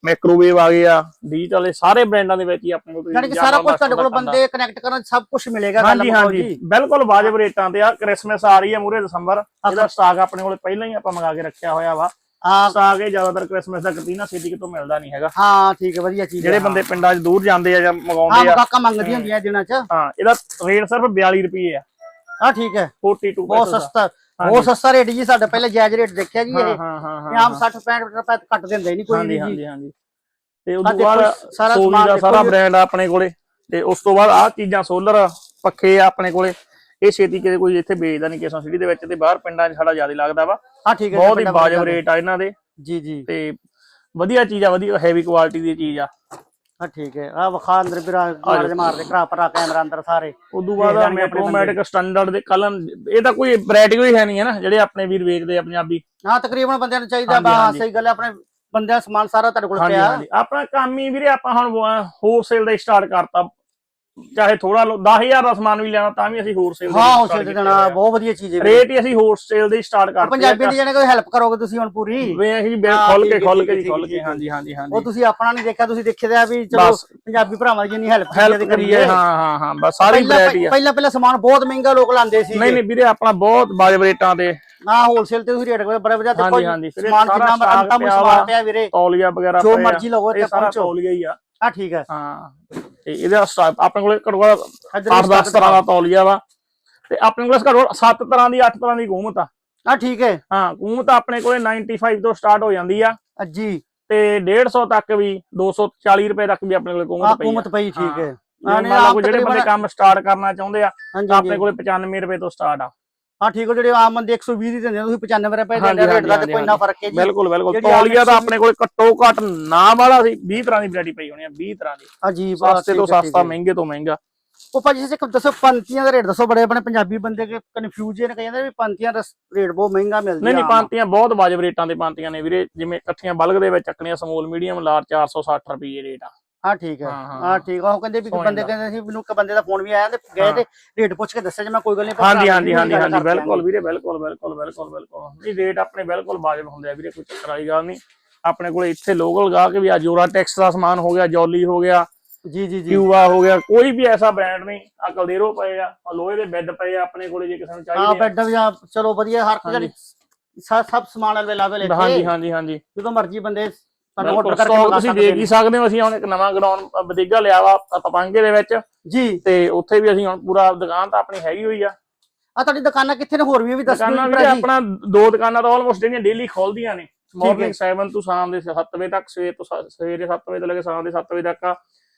ਮਾਈਕ੍ਰੋਵੇਵ ਆ ਗਿਆ ਡੀਜ ਵਾਲੇ ਸਾਰੇ ਬ੍ਰਾਂਡਾਂ ਦੇ ਵਿੱਚ ਹੀ ਆਪਣੇ ਕੋਲ ਤੁਸੀਂ ਯਾਨੀ ਕਿ ਜਾਂ ਸਾਰਾ ਕੁਝ ਤੁਹਾਡੇ ਕੋਲ ਬੰਦੇ ਕਨੈਕਟ ਕਰਨ ਸਭ ਕੁਝ ਮਿਲੇਗਾ ਗੱਲ ਹਾਂਜੀ ਮੁਕਾਓ ਹਾਂਜੀ। ਜੀ। ਬਿਲਕੁਲ ਵਾਜਬ ਰੇਟਾਂ ਤੇ ਆ ਕ੍ਰਿਸਮਸ ਆ ਰਹੀ ਹੈ ਮੂਰੇ ਦਸੰਬਰ। ਇਹਦਾ ਸਟਾਕ ਆਪਣੇ ਕੋਲੇ ਪਹਿਲਾਂ ਹੀ ਆਪਾਂ ਮੰਗਾ ਕੇ ਰੱਖਿਆ ਹੋਇਆ ਵਾ। ਹਾਂ। ਸਟਾਕ ਇਹ ਜ਼ਿਆਦਾਤਰ ਕ੍ਰਿਸਮਸ ਦਾ ਕਤੀਨਾ ਸਿਟੀ ਕਿਤੋਂ ਮਿਲਦਾ ਨਹੀਂ ਹੈਗਾ। ਹਾਂ ਠੀਕ ਹੈ ਵਧੀਆ ਚੀਜ਼ ਜਿਹੜੇ ਬੰਦੇ ਪਿੰਡਾਂ 'ਚ ਦੂਰ ਜਾਂਦੇ ਆ ਜਾਂ ਹਾਂ ਮੰਗਾਉਂਦੇ ਆ ਗਾਕਾਂ ਮੰਗਦੀਆਂ ਹੁੰਦੀਆਂ ਦਿਨਾਂ ਚ। ਹਾਂ ਇਹਦਾ ਰੇਟ ਸਿਰਫ 42 ਰੁਪਏ ਆ। ਹਾਂ ਠੀਕ ਹੈ। 42 ਬਹੁਤ ਪੈਸੇ ਸਸਤਾ ਬਹੁਤ ਸਸਤਾ ਰੇਟ ਜੀ ਸਾਡੇ ਪਹਿਲੇ ਜਾਇਜ਼ ਰੇਟ ਦੇਖਿਆ ਜੀ ਇਹ। ਹਾਂ ਹਾਂ ਇਹ ਆਮ 60 65 ਰੁਪਏ ਤੋਂ ਘੱਟ ਦਿੰਦੇ ਨਹੀਂ ਕੋਈ ਹਾਂਜੀ ਵੀ ਜੀ। ਹਾਂਜੀ ਹਾਂਜੀ। ਤੇ ਉਸ ਤੋਂ ਬਾਅਦ ਸਾਰਾ ਸੋਨੀ ਸਮਾਨ ਦਾ ਦੇਖੋ ਸਾਰਾ ਜੀ। ਬ੍ਰਾਂਡ ਆਪਣੇ ਕੋਲੇ। ਤੇ ਉਸ ਤੋਂ ਬਾਅਦ ਆਹ ਚੀਜ਼ਾਂ ਸੋਲਰ ਪੱਖੇ ਆ ਆਪਣੇ ਕੋਲੇ। ਇਹ ਛੇਤੀ ਕਿਤੇ ਕੋਈ ਇੱਥੇ ਵੇਚਦਾ ਨਹੀਂ ਕਿਸੋਂ ਸਿਟੀ ਦੇ ਵਿੱਚ ਤੇ ਬਾਹਰ ਪਿੰਡਾਂ 'ਚ ਸਾਡਾ ਜ਼ਿਆਦਾ ਲੱਗਦਾ ਵਾ। ਹਾਂ ਠੀਕ ਹੈ ਬਹੁਤ ਹੀ ਵਿੱਚ ਰੇਟ ਆ ਇਹਨਾਂ ਦੇ। ਜੀ ਜੀ। ਤੇ ਵਧੀਆ ਚੀਜ਼ ਆ ਵਧੀਆ ਹੈਵੀ ਕੁਆਲਿਟੀ ਦੀ ਚੀਜ਼ ਆ। ਹਾਂ ਠੀਕ ਹੈ। ਆ ਵਿਖਾ ਅੰਦਰ ਵੀਰਾ ਮਾਰਦੇ ਮਾਰਦੇ ਭਰਾ ਭਰਾ ਕੈਮਰਾ ਅੰਦਰ ਸਾਰੇ। ਉਦੋਂ ਬਾਅਦ ਮੈਟਰੋਮੈਟਿਕ ਸਟੈਂਡਰਡ ਦੇ। ਕਲਮ ਇਹ ਤਾਂ ਕੋਈ ਵੈਰਾਈਟੀ ਕੋਈ ਹੈ ਨਹੀਂ ਹੈ ਨਾ ਜਿਹੜੇ ਆਪਣੇ ਵੀਰ ਵੇਚਦੇ ਆ ਪੰਜਾਬੀ। ਹਾਂ ਤਕਰੀਬਨ ਬੰਦਿਆਂ ਨੂੰ ਚਾਹੀਦਾ ਬਾ। ਸਹੀ ਗੱਲ ਹੈ ਆਪਣੇ ਬੰਦਿਆਂ ਸਮਾਨ ਸਾਰਾ ਤੁਹਾਡੇ ਕੋਲ ਪਿਆ। ਆਪਣਾ ਕੰਮ ਹੀ ਵੀਰੇ ਆਪਾਂ ਹੁਣ ਹੋਲਸੇਲ ਦਾ ਸਟਾਰਟ ਕਰਤਾ। ਚਾਹੇ ਥੋੜਾ 10000 ਦਾ ਸਮਾਨ ਵੀ ਲੈਣਾ ਤਾਂ ਵੀ ਅਸੀਂ ਹੋਲਸੇਲ ਹਾਂ ਉਸ ਤੇ ਦੇਣਾ ਬਹੁਤ ਵਧੀਆ ਚੀਜ਼ ਹੈ ਰੇਟ ਹੀ ਅਸੀਂ ਹੋਲਸੇਲ ਦੇ ਸਟਾਰਟ ਕਰਤੇ ਪੰਜਾਬੀ ਦੀ ਜਾਨੇ ਕੋਈ ਹੈਲਪ ਕਰੋਗੇ ਤੁਸੀਂ ਹੁਣ ਪੂਰੀ? ਵੇ ਅਸੀਂ ਬਿਲ ਹਾਂ, ਖੋਲ ਕੇ ਹੈ, ਖੋਲ ਹੈ, ਕੇ ਖੋਲ ਹੈ, ਕੇ। ਹੈ। ਹਾਂਜੀ ਹਾਂਜੀ ਹਾਂਜੀ। ਉਹ ਤੁਸੀਂ ਆਪਣਾ ਨਹੀਂ ਦੇਖਿਆ ਤੁਸੀਂ ਦੇਖਿਆ ਵੀ ਚਲੋ। ਪੰਜਾਬੀ ਭਰਾਵਾਂ ਦੀ ਜਿੰਨੀ ਹੈਲਪ ਹੈਲਪ ਕਰੀਏ ਹਾਂ ਹਾਂ ਹਾਂ ਬਸ ਸਾਰੀ ਵੈਰਾਈਟੀ ਆ ਪਹਿਲਾਂ ਪਹਿਲਾਂ ਸਮਾਨ ਬਹੁਤ ਮਹਿੰਗਾ ਲੋਕ ਲਾਉਂਦੇ ਸੀ ਨਹੀਂ ਨਹੀਂ ਵੀਰੇ ਆਪਣਾ ਬਹੁਤ ਵਾਜਬ ਰੇਟਾਂ ਤੇ। ਹਾਂ ਹੋਲਸੇਲ ਤੇ ਤੁਸੀਂ ਰੇਟ ਬੜੇ ਵਧੀਆ ਦੇਖੋ ਸਮਾਨ ਸਾਰਾ ਜਿੰਨਾ stock ਅੰਤਾ ਪਿਆ ਸਮਾਨ। ਪਿਆ ਵੀਰੇ। ਤੌਲੀਆ ਵਗੈਰਾ ਜੋ। ਮਰਜ਼ੀ ਲਵੋ ਸਾਰਾ ਪਹੁੰਚੋ। ਤੌਲੀਆ ਹੀ ਆ। ਹਾਂ ਠੀਕ ਹੈ। ਹਾਂ ਤੇ ਇਹਦਾ ਆਪਣੇ ਕੋਲੇ ਘੱਟੋ ਘੱਟ ਇੱਧਰ 8 10 ਤਰ੍ਹਾਂ ਦਾ ਤੌਲੀਆ ਵਾ। ਤੇ ਆਪਣੇ ਕੋਲੇ ਘੱਟੋ 7 ਤਰ੍ਹਾਂ ਦੀ 8 ਤਰ੍ਹਾਂ ਦੀ ਗੂਮਤ ਆ। ਹਾਂ ਠੀਕ ਹੈ। ਹਾਂ ਗੂਮਤ ਆਪਣੇ ਕੋਲੇ 95 ਤੋਂ ਸਟਾਰਟ ਹੋ ਜਾਂਦੀ ਆ। ਅੱਜੀ ਤੇ 150 ਤੱਕ ਵੀ 240 ਰੁਪਏ ਤੱਕ ਵੀ ਆਪਣੇ ਕੋਲੇ ਆ ਗੂਮਤ ਪਈ ਆ। ਹਕੂਮਤ ਪਈ ਠੀਕ ਹੈ। ਲਓ ਆਪ ਜਿਹੜੇ ਬੰਦੇ ਕੰਮ ਸਟਾਰਟ ਕਰਨਾ ਚਾਹੁੰਦੇ ਆ ਆਪਣੇ ਕੋਲੇ 95 ਰੁਪਏ ਤੋਂ ਸਟਾਰਟ ਆ। ਹਾਂ ਠੀਕ ਹੈ ਜਿਹੜੇ ਆਮ ਬੰਦੇ 120 ਦੀ ਦਿੰਦੇ ਤੁਸੀਂ 95 ਰੁਪਏ ਦਿੰਦੇ ਰੇਟ ਦਾ ਤੇ ਕੋਈ ਨਾ ਫ਼ਰਕ ਹੈ ਜੀ। ਬਿਲਕੁਲ ਬਿਲਕੁਲ। ਤੌਲੀਆ 120 ਆਪਣੇ ਕੋਲੇ ਘੱਟੋ ਘੱਟ ਨਾ ਵਾਲਾ ਸੀ 20 ਤਰ੍ਹਾਂ ਦੀ ਵੈਰਾਈਟੀ ਪਈ ਹੋਣੀ ਆ 20 ਤਰ੍ਹਾਂ ਦੀ। ਅਜੀਬ ਸਸਤੇ ਤੋਂ ਸਸਤਾ ਮਹਿੰਗੇ ਤੋਂ ਮਹਿੰਗਾ। ਉਹ ਭਾਜੀ ਜੀ ਦੱਸੋ ਪੰਤੀਆਂ ਦਾ ਰੇਟ ਦੱਸੋ ਬੜੇ ਆਪਣੇ ਪੰਜਾਬੀ ਬੰਦੇ ਕੇ ਕਨਫਿਊਜ਼ਨ ਕਹਿੰਦੇ ਵੀ ਪੰਤੀਆਂ ਦਾ ਰੇਟ ਬਹੁਤ ਮਹਿੰਗਾ ਮਿਲਦਾ ਨਹੀਂ ਨਹੀਂ ਪਾਂਤੀਆਂ ਬਹੁਤ ਵਾਜਬ ਰੇਟਾਂ ਦੇ ਪਾਂਤੀਆਂ ਨੇ ਵੀਰੇ ਜਿਵੇਂ ਇਕੱਠੀਆਂ ਬਲਗ ਦੇ ਵਿੱਚ ਚੱਕਣੀਆਂ ਸਮੋਲ ਮੀਡੀਅਮ ਲਾਰ 460 ਰੁਪਏ ਰੇਟ ਆ। ਹਾਂ ਠੀਕ ਹੈ। ਹਾਂ, ਠੀਕ ਆ। ਉਹ ਕਹਿੰਦੇ ਵੀ ਬੰਦੇ। ਕਹਿੰਦੇ ਸੀ ਮੈਨੂੰ ਇੱਕ ਬੰਦੇ ਦਾ ਫੋਨ ਵੀ ਆਇਆ ਤੇ ਗਏ। ਤੇ ਰੇਟ ਪੁੱਛ ਕੇ ਦੱਸਿਆ ਜੇ ਮੈਂ ਕੋਈ ਗੱਲ ਨਹੀਂ ਹਾਂਜੀ ਹਾਂਜੀ ਹਾਂਜੀ ਹਾਂਜੀ ਬਿਲਕੁਲ ਵੀਰੇ ਬਿਲਕੁਲ ਬਿਲਕੁਲ ਬਿਲਕੁਲ ਬਿਲਕੁਲ। ਨਹੀਂ ਰੇਟ ਆਪਣੇ ਬਿਲਕੁਲ ਵਾਜਬ ਹੁੰਦੇ ਆ ਵੀਰੇ ਕੋਈ ਚੱਕਰ ਵਾਲੀ ਗੱਲ ਨਹੀਂ। ਆਪਣੇ ਕੋਲੇ ਇੱਥੇ ਲੋਕਲ ਗਾ ਕੇ ਵੀ ਆ ਜੋਰਾ ਟੈਕਸ ਦਾ ਸਮਾਨ ਹੋ ਗਿਆ ਜੌਲੀ ਹੋ ਗਿਆ ਜੀ ਜੀ ਜੀ। ਕਿਊਆ ਹੋ ਗਿਆ ਕੋਈ ਵੀ ਐਸਾ ਬ੍ਰਾਂਡ ਨਹੀਂ ਆ ਕਲਦੇਰੋ ਪਏ ਆ ਆਹ ਲੋਹੇ ਦੇ ਬੈੱਡ ਪਏ ਆ ਆਪਣੇ ਕੋਲੇ ਜੇ ਕਿਸੇ ਨੂੰ ਚਾਹੀਦੇ ਆ। ਬੈੱਡ ਵੀ ਆ, ਚਲੋ ਵਧੀਆ ਹਰ ਕੋਈ ਸਭ ਸਮਾਨ ਅਵੇਲੇਬਲ ਹਾਂਜੀ ਹੈ ਹਾਂਜੀ ਹਾਂਜੀ। ਜਦੋਂ ਮਰਜ਼ੀ ਬੰਦੇ ਸਾਨੂੰ ਬਿਲਕੁਲ ਆਰਡਰ ਕਰਕੇ ਸਟਾਕ ਮੰਗਾ ਤੁਸੀਂ ਸਕਦੇ ਦੇਖ ਨੇ। ਹੀ ਸਕਦੇ ਹੋ ਅਸੀਂ ਹੁਣ ਇੱਕ ਨਵਾਂ ਗਰਾਊਂਡ ਬਦੀਗਾ ਲਿਆ ਵਾ ਪਪਾਂਗੇ ਦੇ ਵਿੱਚ। ਜੀ। ਤੇ ਉੱਥੇ ਵੀ ਅਸੀਂ ਹੁਣ ਪੂਰਾ ਦੁਕਾਨ ਤਾਂ ਆਪਣੀ ਹੈਗੀ ਹੋਈ ਆ। ਆ ਤੁਹਾਡੀ ਦੁਕਾਨਾਂ ਕਿੱਥੇ ਨੇ? ਹੋਰ ਵੀ ਇਹ ਵੀ ਦੱਸ ਦਿਓ ਦੁਕਾਨਾਂ ਜੀ ਵੀ ਭਰਾ ਜੀ। ਆਪਣਾ ਦੋ ਦੁਕਾਨਾਂ ਤਾਂ ਆਲਮੋਸਟ ਜਿਹੜੀਆਂ ਡੇਲੀ ਖੋਲਦੀਆਂ ਨੇ। ਹੈ। ਮਾਰਨਿੰਗ 7 ਤੋਂ ਸ਼ਾਮ ਦੇ 7 ਵਜੇ ਤੱਕ ਸਵੇਰ ਤੋਂ ਸ- ਸਵੇਰੇ 7 ਵਜੇ ਤੋਂ ਲੈ ਕੇ ਸ਼ਾਮ ਦੇ 7 ਵਜੇ ਤੱਕ ਆ।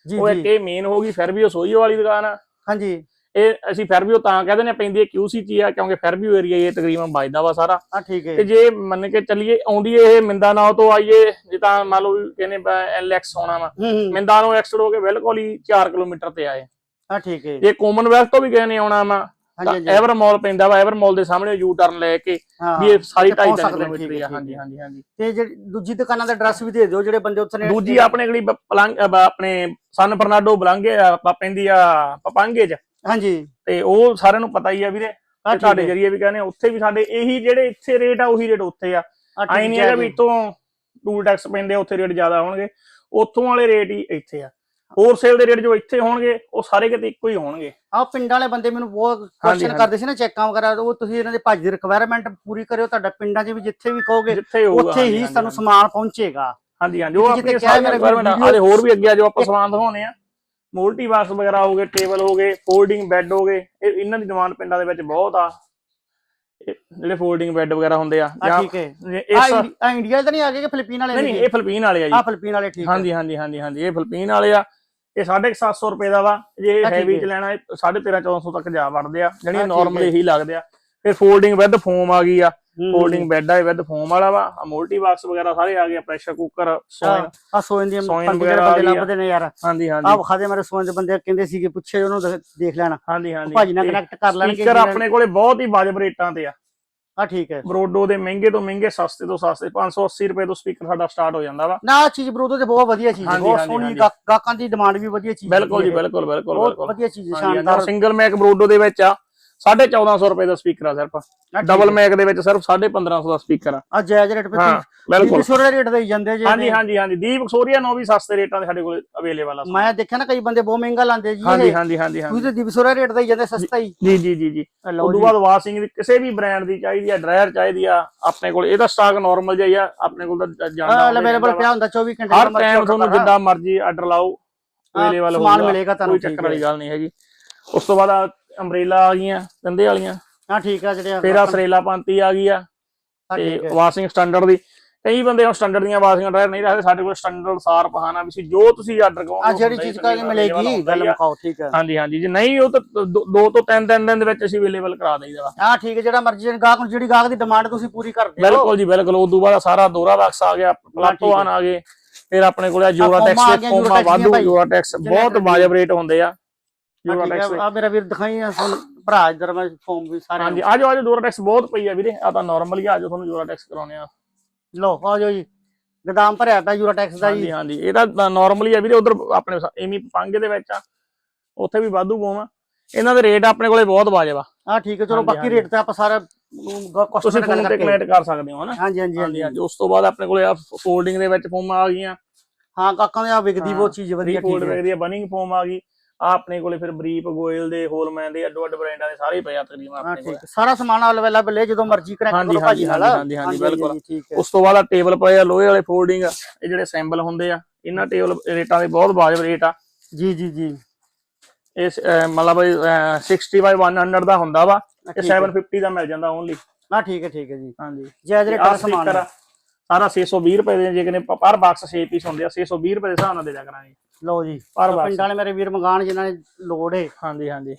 ਜੀ ਉਹ ਇੱਕ ਜੀ ਇਹ ਮੇਨ ਹੋ ਗਈ ਫਿਰ ਵੀ ਉਹ ਸੋਈ ਵਾਲੀ ਦੁਕਾਨ ਆ। ਹਾਂਜੀ। ਇਹ ਅਸੀਂ ਫਿਰ ਵੀ ਉਹ ਤਾਂ ਕਹਿੰਦੇ ਨੇ ਪੈਂਦੀ ਹੈ ਹੀ ਆ ਕਿਉਂਕਿ ਫਿਰ ਵੀ ਏਰੀਆ ਇਹ ਤਕਰੀਬਨ ਵੱਜਦਾ ਵਾ ਸਾਰਾ। ਆ ਠੀਕ ਹੈ ਤੇ ਜੇ ਮੰਨ ਕੇ ਚੱਲੀਏ ਆਉਂਦੀ ਇਹ ਮਿੰਦਾਨਾਓ ਤੋਂ ਆਈਏ ਜੇ ਤਾਂ ਮੰਨ ਲਓ ਕਹਿੰਦੇ ਐਲਐਕਸ ਆਉਣਾ ਵਾ। ਹੂੰ ਹੂੰ। ਮਿੰਦਾਨਾਓ ਐਕਸਟ ਹੋ ਕੇ ਬਿਲਕੁਲ ਹੀ 4 ਕਿਲੋਮੀਟਰ ਤੇ ਆਏ। ਆ ਠੀਕ ਹੈ ਜੇ। ਕਾਮਨਵੈਲਥ ਤੋਂ ਵੀ ਗਏ ਨੇ ਆਉਣਾ ਵਾ ਐਵਰ ਮਾਲ ਪੈਂਦਾ ਵਾ ਐਵਰ ਮਾਲ ਦੇ ਸਾਹਮਣੇ ਯੂ ਟਰਨ ਲੈ ਕੇ ਹਾਂ ਵੀ ਇਹ ਸਾਰੀ ਇੱਥੇ 2.5 ਪਹੁੰਚ ਸਕਦੇ, ਕਿਲੋਮੀਟਰ ਹੀ ਆ। ਹੈ, ਹਾਂਜੀ ਹਾਂਜੀ ਹਾਂਜੀ। ਤੇ ਜਿਹੜੀ ਦੂਜੀ ਦੁਕਾਨਾਂ ਦਾ ਐਡਰੈਸ ਵੀ ਦੇ ਦਿਓ ਜਿਹੜੇ ਬੰਦੇ ਉੱਥੇ ਨੇ ਦੂਜੀ ਆਪਣੇ ਅਹ ਆਪਣੇ ਸਨ ਫਰਨਾਡੋ ਬਲਾਂਗੇ ਪੈਂਦੀ ਆ ਪਪਾਂਗੇ ਚ। ਹਾਂਜੀ। ਤੇ ਉਹ ਸਾਰਿਆਂ ਨੂੰ ਪਤਾ ਹੀ ਆ ਵੀਰੇ ਤੇ ਠੀਕ ਤੁਹਾਡੇ ਹੈ। ਜਰੀਏ ਵੀ ਕਹਿੰਦੇ ਆ, ਉੱਥੇ ਵੀ ਸਾਡੇ ਇਹੀ ਜਿਹੜੇ ਇੱਥੇ ਰੇਟ ਆ ਉਹੀ ਰੇਟ ਉੱਥੇ ਆ। ਆ ਆਈ ਨਹੀਂ ਹੈਗਾ। ਵੀ ਇਤੋਂ ਟੂਲ ਟੈਕਸ ਪੈਂਦੇ ਆ ਉੱਥੇ ਰੇਟ ਜ਼ਿਆਦਾ ਹੋਣਗੇ। ਉੱਥੋਂ ਵਾਲੇ ਰੇਟ ਹੀ ਇੱਥੇ ਆ। ਹੋਲਸੇਲ ਦੇ ਰੇਟ ਜੋ ਇੱਥੇ ਹੋਣਗੇ ਉਹ ਸਾਰੇ ਕਿਤੇ ਇੱਕੋ ਹੀ ਹੋਣਗੇ। ਆ ਪਿੰਡਾਂ ਵਾਲੇ ਬੰਦੇ ਮੈਨੂੰ ਬਹੁਤ ਹਾਂਜੀ, ਕੁਐਸਚਨ ਹਾਂਜੀ। ਕਰਦੇ ਸੀ ਨਾ ਚੈੱਕਾਂ ਵਗੈਰਾ ਉਹ ਤੁਸੀਂ ਇਹਨਾਂ ਦੇ ਭੱਜ ਦੀ ਰਿਕੁਆਇਰਮੈਂਟ ਪੂਰੀ ਕਰਿਓ ਤੁਹਾਡਾ ਪਿੰਡਾਂ 'ਚ ਵੀ ਜਿੱਥੇ ਵੀ ਕਹੋਗੇ ਜਿੱਥੇ ਹੋਊਗਾ। ਉੱਥੇ ਹਾਂਜੀ, ਹੀ ਹਾਂਜੀ, ਤੁਹਾਨੂੰ ਸਮਾਨ ਪਹੁੰਚੇਗਾ। ਹਾਂਜੀ ਹਾਂਜੀ। ਉਹ ਜਿੱਥੇ ਆਪਣੀ ਕਿਹਾ ਮੇਰਾ ਵੀਡੀਓ- ਹਾਲੇ ਹੋਰ ਵੀ ਅੱਗੇ ਆ ਜੋ ਆਪਾਂ ਸਮਾਨ ਦਿਖਾਉਣੇ ਆ। ਮੋਲਟੀ ਬਾਕਸ ਵਗੈਰਾ ਹੋ ਗਏ ਟੇਬਲ ਹੋ ਗਏ ਫੋਲਡਿੰਗ ਬੈੱਡ ਹੋ ਗਏ ਇਹ ਇਹਨਾਂ ਦੀ ਡਿਮਾਂਡ ਪਿੰਡਾਂ ਦੇ ਵਿੱਚ ਬਹੁਤ ਆ। ਇਹ ਜਿਹੜੇ ਫੋਲਡਿੰਗ ਬੈੱਡ ਵਗੈਰਾ ਹੁੰਦੇ ਆ ਆ ਠੀਕ ਹੈ। ਆ ਆ ਇੰਡੀਆ ਦੇ ਨਹੀਂ ਆ ਗਏ ਕਿ ਫਿਲੀਪੀਨ ਵਾਲੇ ਨਹੀਂ ਇਹ ਫਿਲੀਪੀਨ ਵਾਲੇ ਆ ਆ ਜੀ ਫਿਲੀਪੀਨ ਵਾਲੇ ਠੀਕ ਹਾਂਜੀ ਹਾਂਜੀ ਹਾਂਜੀ ਹਾਂਜੀ ਇਹ ਫਿਲੀਪੀਨ ਵਾਲੇ ਆ। ਇਹ 750 ਰੁਪਏ ਦਾ ਵਾ। ਜੇ ਆ ਹੈਵੀ। ਚ ਲੈਣਾ 13.5 1400 ਤੱਕ ਜਾ ਵੜਦੇ ਆ। ਆ ਠੀਕ ਨਾਰਮਲ। ਇਹੀ ਲੱਗਦੇ ਆ। ਫਿਰ ਫੋਲਡਿੰਗ ਵਿਦ ਫੋਮ ਆ ਗਈ ਆ। ਫੋਲਡਿੰਗ ਬੈੱਡ ਆ ਵਿਦ ਫੋਮ ਵਾਲਾ ਵਾ। ਮੋਲਟੀ ਬਾਕਸ ਵਗੈਰਾ ਸਾਰੇ ਆ ਗਏ ਪ੍ਰੈਸ਼ਰ ਕੁੱਕਰ ਸੋਇਨ ਆ ਸੋਇਨ ਦੀ ਪੰਜ ਬੰਦੇ ਆ ਆ। ਲੱਭਦੇ ਨੇ ਯਾਰ। ਹਾਂਜੀ ਆ ਹਾਂਜੀ ਵਿਖਾ ਦੇ ਮੇਰੇ ਸੋਇਨ ਦੇ ਬੰਦੇ ਕਹਿੰਦੇ ਸੀਗੇ ਪੁੱਛੇ ਉਹਨੂੰ ਦੇਖ- ਲੈਣਾ। ਹਾਂਜੀ ਹਾਂਜੀ। ਭਾਜੀ ਨਾਲ ਕਨੈਕਟ ਕਰ ਲੈਣਗੇ ਸਪੀਕਰ ਆਪਣੇ ਕੋਲੇ ਬਹੁਤ ਹੀ ਵਾਜਬ ਰੇਟਾਂ ਤੇ ਆ। ਆ ਠੀਕ ਹੈ। ਬਰੋਡੋ ਦੇ ਮਹਿੰਗੇ ਤੋਂ ਮਹਿੰਗੇ ਸਸਤੇ ਤੋਂ ਸਸਤੇ 580 ਰੁਪਏ ਤੋਂ ਸਪੀਕਰ ਸਾਡਾ ਸਟਾਰਟ ਹੋ ਜਾਂਦਾ ਵਾ। ਨਾ ਚੀਜ਼ ਬਰੂਦੋ ਤੇ ਬਹੁਤ ਵਧੀਆ ਚੀਜ਼ ਹੈ। ਬਹੁਤ ਸੋਹਣੀ ਗਾਹਕਾਂ ਦੀ ਡਿਮਾਂਡ ਵੀ ਵਧੀਆ ਚੀਜ਼ ਬਿਲਕੁਲ ਜੀ। ਬਿਲਕੁਲ ਬਿਲਕੁਲ ਬਹੁਤ ਵਧੀਆ ਚੀਜ਼ ਸ਼ਾਨਦਾਰ। ਸਿੰਗਲ ਮੈਕ ਬਰੋਡੋ ਦੇ ਵਿੱਚ ਆ। 1450 ਰੁਪਏ ਦਾ ਸਪੀਕਰ ਆ ਸਿਰਫ ਡਬਲ। ਮੈਕ ਦੇ ਵਿੱਚ ਸਿਰਫ 1550 ਦਾ ਸਪੀਕਰ ਆ। ਆ ਜਾਇਜ਼ ਰੇਟ ਤੇ ਬਿਲਕੁਲ। ਸੋਰੇ ਰੇਟ ਦੇ ਜਾਂਦੇ ਜੇ ਹਾਂਜੀ ਹਾਂਜੀ ਹਾਂਜੀ। ਦੀਪ ਸੋਰੀਆ ਨੋ ਵੀ ਸਸਤੇ ਰੇਟਾਂ ਦੇ ਸਾਡੇ ਕੋਲ ਅਵੇਲੇਬਲ ਆ ਮੈਂ ਦੇਖਿਆ ਨਾ ਕਈ ਬੰਦੇ ਬਹੁਤ ਮਹਿੰਗਾ ਲਾਉਂਦੇ ਜੀ ਹਾਂਜੀ। ਹਾਂਜੀ ਹਾਂਜੀ ਤੁਸੀਂ ਤੇ ਦਿਵਸੋਰਾ ਰੇਟ ਦਾ ਜਾਂਦੇ ਸਸਤਾ ਹੀ। ਜੀ ਜੀ ਜੀ ਜੀ। ਜੀ। ਬਾਅਦ ਵਾਸ਼ਿੰਗ ਦੀ ਕਿਸੇ ਵੀ ਬ੍ਰਾਂਡ ਦੀ ਚਾਹੀਦੀ ਆ ਡਰਾਇਰ ਚਾਹੀਦੀ ਆ ਆਪਣੇ ਕੋਲ ਇਹਦਾ ਸਟਾਕ ਨਾਰਮਲ ਜਿਹਾ ਹੀ ਆ ਆਪਣੇ ਕੋਲ ਤਾਂ ਜਾਂਦਾ ਅਵੇਲੇਬਲ ਪਿਆ ਹੁੰਦਾ 24 ਘੰਟੇ ਹਰ ਟਾਈਮ ਤੁਹਾਨੂੰ। ਜਿੱਦਾਂ ਮਰਜ਼ੀ ਆਰਡਰ ਲਾਓ ਅਵੇਲੇਬਲ ਸਮਾਨ ਮਿਲੇਗਾ ਤੁਹਾਨੂੰ, ਕੋਈ ਚੱਕਰ ਵਾਲੀ। ਗੱਲ ਨਹੀਂ ਹੈਗੀ। ਉਸ ਤੋਂ ਬਾਅਦ ਅੰਬ੍ਰੇਲਾ ਆ ਗਈਆਂ ਕੰਦੇ ਵਾਲੀਆਂ। ਹਾਂ ਠੀਕ ਆ ਜਿਹੜੇ ਫਿਰ ਆ ਸਰੇਲਾ ਪੰਤੀ ਆ ਗਈ ਆ ਤੇ। ਵਾਸ਼ਿੰਗ ਸਟੈਂਡਰਡ ਦੀ। ਕਈ ਬੰਦੇ ਉਹ ਸਟੈਂਡਰਡ ਦੀਆਂ ਵਾਸ਼ਿੰਗ ਡਰਾਇਰ ਨਹੀਂ ਰੱਖਦੇ ਸਾਡੇ ਕੋਲ ਸਟੈਂਡਰਡ ਸਾਰ ਪਹਾਣਾ ਵੀ ਸੀ ਜੋ ਤੁਸੀਂ ਆਰਡਰ ਕਰੋਗੇ ਆ ਜਿਹੜੀ ਚੀਜ਼ available ਮਿਲੇਗੀ ਗੱਲ ਆ। ਮੁਕਾਓ ਠੀਕ ਹੈ। ਹਾਂਜੀ ਹਾਂਜੀ ਜੇ ਨਹੀਂ ਉਹ ਤਾਂ ਦੋ ਤੋਂ ਤਿੰਨ ਤਿੰਨ ਦਿਨ ਦੇ ਵਿੱਚ ਅਸੀਂ ਅਵੇਲੇਬਲ ਕਰਾ ਦਈਦਾ ਵਾ। ਹਾਂ ਠੀਕ ਹੈ ਜਿਹੜਾ ਮਰਜ਼ੀ ਗਾਹਕ ਨੂੰ ਜਿਹੜੀ ਗਾਹਕ ਦੀ ਡਿਮਾਂਡ ਤੁਸੀਂ ਪੂਰੀ ਕਰਦੇ ਹੋ ਬਿਲਕੁਲ ਜੀ ਬਿਲਕੁਲ ਉਸ ਤੋਂ ਬਾਅਦ ਸਾਰਾ ਦੋਰਾ ਬਾਕਸ ਆ ਗਿਆ ਪਲਾਟੋਆਨ ਆ ਗਏ ਫਿਰ ਆਪਣੇ ਕੋਲ ਜੋਰਾ ਟੈਕਸ ਆ Eurotex ਦੀਆਂ ਵਾਧੂ। ਜੋਰਾ ਟੈਕਸ ਬਹੁਤ ਵਾਜਬ ਰੇਟ ਹੁੰਦੇ ਆ। ਆ ਮੇਰਾ ਵੀਰ ਦਿਖਾਈ ਆ ਭਰਾ ਮੈਂ ਫੋਮ ਵੀ ਸਾਰੇ ਹਾਂਜੀ ਆਜੋ ਆਜੋ ਜੋਰਾ ਟੈਕਸ ਬਹੁਤ ਪਈ ਆ ਵੀਰੇ ਆ ਤਾਂ ਨਾਰਮਲ ਹੀ ਆ, ਆਜੋ ਤੁਹਾਨੂੰ ਜੋਰਾ ਟੈਕਸ ਕਰਾਉਣੇ ਆ। ਲਓ ਆ ਜਾਓ ਜੀ ਗਦਾਮ ਭਰਿਆ ਪਿਆ ਯੂਰਾ ਟੈਕਸ ਦਾ ਜੀ। ਹਾਂਜੀ ਹਾਂਜੀ ਇਹ ਤਾਂ ਨਾਰਮਲੀ ਆ ਵੀਰੇ ਉਧਰ ਆਪਣੇ ਐਮੀ ਪੰਗੇ ਦੇ ਵਿੱਚ ਆ ਉੱਥੇ ਵੀ ਵਾਧੂ ਪੋਵਾ ਇਹਨਾਂ ਦੇ ਰੇਟ ਆਪਣੇ ਕੋਲੇ ਬਹੁਤ ਵਾਜਬ ਆ। ਹਾਂ ਠੀਕ ਹੈ ਚਲੋ ਬਾਕੀ। ਰੇਟ ਤੇ ਆਪਾਂ ਸਾਰਾ ਕਸਟਮਰ ਕਰਕੇ। ਕਨੈਕਟ ਕਰ ਸਕਦੇ ਹੋ ਹਨਾ? ਹਾਂਜੀ ਹਾਂਜੀ ਹਾਂਜੀ ਹਾਂਜੀ। ਹਾਂਜੀ ਉਸ ਤੋਂ ਬਾਅਦ ਆਪਣੇ ਕੋਲੇ ਆ ਫੋਲਡਿੰਗ ਦੇ ਵਿੱਚ ਫੋਮਾਂ ਆ ਗਈਆਂ। ਹਾਂ ਕਾਕਾਂ ਦੇ ਆ ਵਿਕਦੀ ਬਹੁਤ ਚੀਜ਼ ਵਧੀਆ ਠੀਕ ਹੈ। ਆ ਬਨਿੰਗ ਫੋਮ ਆ ਗਈ। ਆ ਆਪਣੇ ਕੋਲੇ ਫਿਰ ਬਰੀਪ ਗੋਇਲ ਦੇ ਹੋਲਮੈਨ ਦੇ ਅੱਡੋ ਅੱਡ ਬ੍ਰਾਂਡਾਂ ਦੇ ਸਾਰੇ ਪਏ ਆ ਤਕਰੀਬਨ ਆਪਣੇ ਕੋਲ। ਸਾਰਾ ਸਮਾਨ ਅਵੇਲੇਬਲ ਹੈ ਜਦੋਂ ਮਰਜ਼ੀ ਕਨੈਕਟ ਕਰੋ ਭਾਜੀ ਨਾਲ ਹਾਂਜੀ, ਹਾਂਜੀ, ਬਿਲਕੁਲ। ਉਸ ਤੋਂ ਬਾਅਦ ਆ ਟੇਬਲ ਪਏ ਆ ਲੋਹੇ ਵਾਲੇ ਫੋਲਡਿੰਗ ਇਹ ਜਿਹੜੇ ਸੈਂਬਲ ਹੁੰਦੇ ਆ ਇਹਨਾਂ ਟੇਬਲ ਰੇਟਾਂ ਦੇ ਬਹੁਤ ਵਾਜਬ ਰੇਟ ਆ। ਜੀ ਜੀ ਜੀ। ਇਹ ਸ- ਅਹ ਮਤਲਬ ਅਹ 60 ਬਾਈ 100 ਦਾ ਹੁੰਦਾ ਵਾ ਇਹ ਠੀਕ ਹੈ। 750 ਦਾ ਮਿਲ ਜਾਂਦਾ ਓਨਲੀ ਹਾਂ ਠੀਕ ਹੈ ਠੀਕ ਹੈ ਜੀ। ਹਾਂਜੀ। ਜਾਇਜ਼ ਰੇਟ ਦਾ ਸਮਾਨ ਸਾਰਾ 620 ਰੁਪਏ ਦੇ ਜੇ ਕਿਨੇ ਪਰ ਬਾਕਸ 6 ਪੀਸ ਹੁੰਦੇ ਆ 620 ਰੁਪਏ ਦੇ ਹਿਸਾਬ ਨਾਲ ਦੇ ਦਿਆ ਕਰਾਂਗੇ। ਲਓ ਜੀ ਪਰ ਪਿੰਡਾਂ ਵਾਲੇ ਮੇਰੇ ਵੀਰ ਮੰਗਾਣ ਜਿਨ੍ਹਾਂ ਨੇ ਲੋੜ ਹੈ ਹਾਂਜੀ ਹਾਂਜੀ।